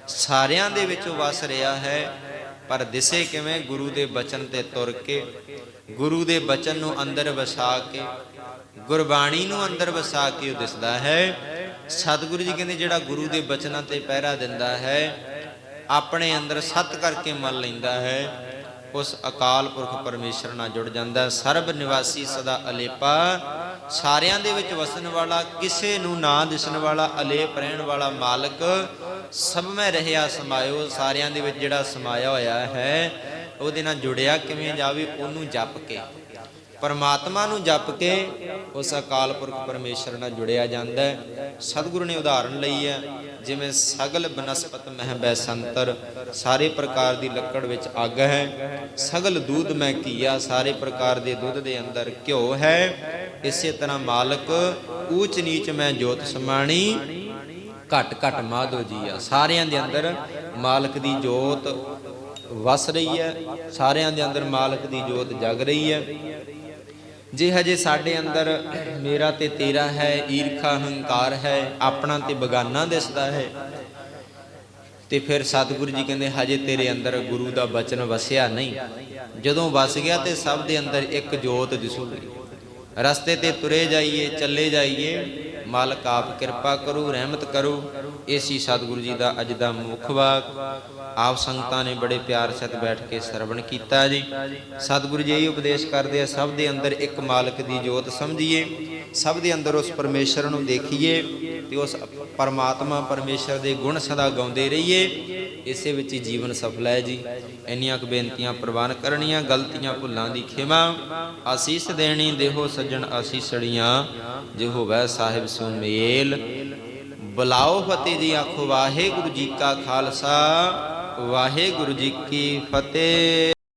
ਸਾਰਿਆਂ ਦੇ ਵਿੱਚ ਉਹ ਵਸ ਰਿਹਾ ਹੈ। ਪਰ ਦਿਸੇ ਕਿਵੇਂ ਗੁਰੂ ਦੇ ਬਚਨ ਤੇ ਤੁਰ ਕੇ, ਗੁਰੂ ਦੇ ਬਚਨ ਨੂੰ ਅੰਦਰ ਵਸਾ ਕੇ, ਗੁਰਬਾਣੀ ਨੂੰ ਅੰਦਰ ਵਸਾ ਕੇ ਉਹ ਦਿਸਦਾ ਹੈ। ਸਤਿਗੁਰੂ ਜੀ ਕਹਿੰਦੇ ਜਿਹੜਾ ਗੁਰੂ ਦੇ ਬਚਨਾਂ ਤੇ ਪਹਿਰਾ ਦਿੰਦਾ ਹੈ, ਆਪਣੇ ਅੰਦਰ ਸਤ ਕਰਕੇ ਮੰਨ ਲੈਂਦਾ ਹੈ। ਉਸ ਅਕਾਲ ਪੁਰਖ ਪਰਮੇਸ਼ਰ ਨਾਲ ਜੁੜ ਜਾਂਦਾ ਹੈ। ਸਰਬ ਨਿਵਾਸੀ ਸਦਾ ਅਲੇਪਾ। ਸਾਰਿਆਂ ਦੇ ਵਿੱਚ ਵਸਣ ਵਾਲਾ, ਕਿਸੇ ਨੂੰ ਨਾ ਦਿਸਣ ਵਾਲਾ, ਅਲੇਪ ਰਹਿਣ ਵਾਲਾ ਮਾਲਕ। ਸਭ ਮੈਂ ਰਹਿਆ, ਸਮਾਇਓ। ਸਾਰਿਆਂ ਦੇ ਵਿੱਚ ਜਿਹੜਾ ਸਮਾਇਆ ਹੋਇਆ ਹੈ, ਉਹਦੇ ਨਾਲ ਜੁੜਿਆ ਕਿਵੇਂ ਜਾਵੇ, ਉਹਨੂੰ ਜਪ ਕੇ। ਪਰਮਾਤਮਾ ਨੂੰ ਜਪ ਕੇ ਉਸ ਅਕਾਲ ਪੁਰਖ ਪਰਮੇਸ਼ਰ ਨਾਲ ਜੁੜਿਆ ਜਾਂਦਾ ਹੈ। ਸਤਿਗੁਰੂ ਨੇ ਉਦਾਹਰਣ ਲਈ ਹੈ, ਜਿਵੇਂ ਸਗਲ ਬਨਸਪਤ ਮਹਿ ਬੈਸੰਤਰ ਸਾਰੇ ਪ੍ਰਕਾਰ ਦੀ ਲੱਕੜ ਵਿੱਚ ਅੱਗ ਹੈ। ਸਗਲ ਦੁੱਧ ਮੈਂ ਕੀਆ ਸਾਰੇ ਪ੍ਰਕਾਰ ਦੇ ਦੁੱਧ ਦੇ ਅੰਦਰ ਘਿਓ ਹੈ। ਇਸੇ ਤਰ੍ਹਾਂ ਮਾਲਕ ਊਚ ਨੀਚ ਮੈਂ ਜੋਤ ਸਮਾਣੀ, ਘਟ ਘਟ ਮਾਧੋ ਜੀ ਆ। ਸਾਰਿਆਂ ਦੇ ਅੰਦਰ ਮਾਲਕ ਦੀ ਜੋਤ ਵਸ ਰਹੀ ਹੈ, ਸਾਰਿਆਂ ਦੇ ਅੰਦਰ ਮਾਲਕ ਦੀ ਜੋਤ ਜਗ ਰਹੀ ਹੈ। ਜੇ ਹਜੇ ਸਾਡੇ ਅੰਦਰ ਮੇਰਾ ਤੇ ਤੇਰਾ ਹੈ, ਈਰਖਾ, ਹੰਕਾਰ ਹੈ, ਆਪਣਾ ਤੇ ਬਗਾਨਾ ਦਿਸਦਾ ਹੈ, ਤੇ ਫਿਰ ਸਤਿਗੁਰੂ ਜੀ ਕਹਿੰਦੇ, ਹਜੇ ਤੇਰੇ ਅੰਦਰ ਗੁਰੂ ਦਾ ਬਚਨ ਵਸਿਆ ਨਹੀਂ। ਜਦੋਂ ਵਸ ਗਿਆ ਤੇ ਸਭ ਦੇ ਅੰਦਰ ਇੱਕ ਜੋਤ ਦਿਸੂਗੀ। ਰਸਤੇ ਤੇ ਤੁਰੇ ਜਾਈਏ, ਚੱਲੇ ਜਾਈਏ ਮਾਲਕ ਆਪ ਕਿਰਪਾ ਕਰੋ, ਰਹਿਮਤ ਕਰੂ। ਏਸੀ ਸਤਿਗੁਰੂ ਜੀ ਦਾ ਅੱਜ ਦਾ ਮੁੱਖ ਵਾਕ। ਆਪ ਸੰਗਤਾਂ ਨੇ ਬੜੇ ਪਿਆਰ ਸਹਿਤ ਬੈਠ ਕੇ ਸਰਵਣ ਕੀਤਾ ਜੀ। ਸਤਿਗੁਰੂ ਜੀ ਇਹ ਉਪਦੇਸ਼ ਕਰਦੇ ਆ, ਸਭ ਦੇ ਅੰਦਰ ਇੱਕ ਮਾਲਕ ਦੀ ਜੋਤ ਸਮਝੀਏ। ਸਭ ਦੇ ਅੰਦਰ ਉਸ ਪਰਮੇਸ਼ਰ ਨੂੰ ਦੇਖੀਏ ਤੇ ਉਸ ਪਰਮਾਤਮਾ ਪਰਮੇਸ਼ਰ ਦੇ ਗੁਣ ਸਦਾ ਗਾਉਂਦੇ ਰਹੀਏ, ਇਸੇ ਵਿੱਚ ਹੀ ਜੀਵਨ ਸਫਲ ਹੈ ਜੀ। ਇੰਨੀਆਂ ਕੁ ਬੇਨਤੀਆਂ ਪ੍ਰਵਾਨ ਕਰਨੀਆਂ, ਗਲਤੀਆਂ ਭੁੱਲਾਂ ਦੀ ਖਿਮਾ। ਆਸੀਸ ਦੇਣੀ, ਦੇਹੋ ਸੱਜਣ ਆਸੀਸੜੀਆਂ ਜੇ ਹੋਵੇ ਸਾਹਿਬ ਸੁਮੇਲ ਬੁਲਾਓ ਫਤਿਹ ਜੀ ਆਖੋ, ਵਾਹਿਗੁਰੂ ਜੀ ਕਾ ਖਾਲਸਾ, ਵਾਹਿਗੁਰੂ ਜੀ ਕੀ ਫਤਿਹ।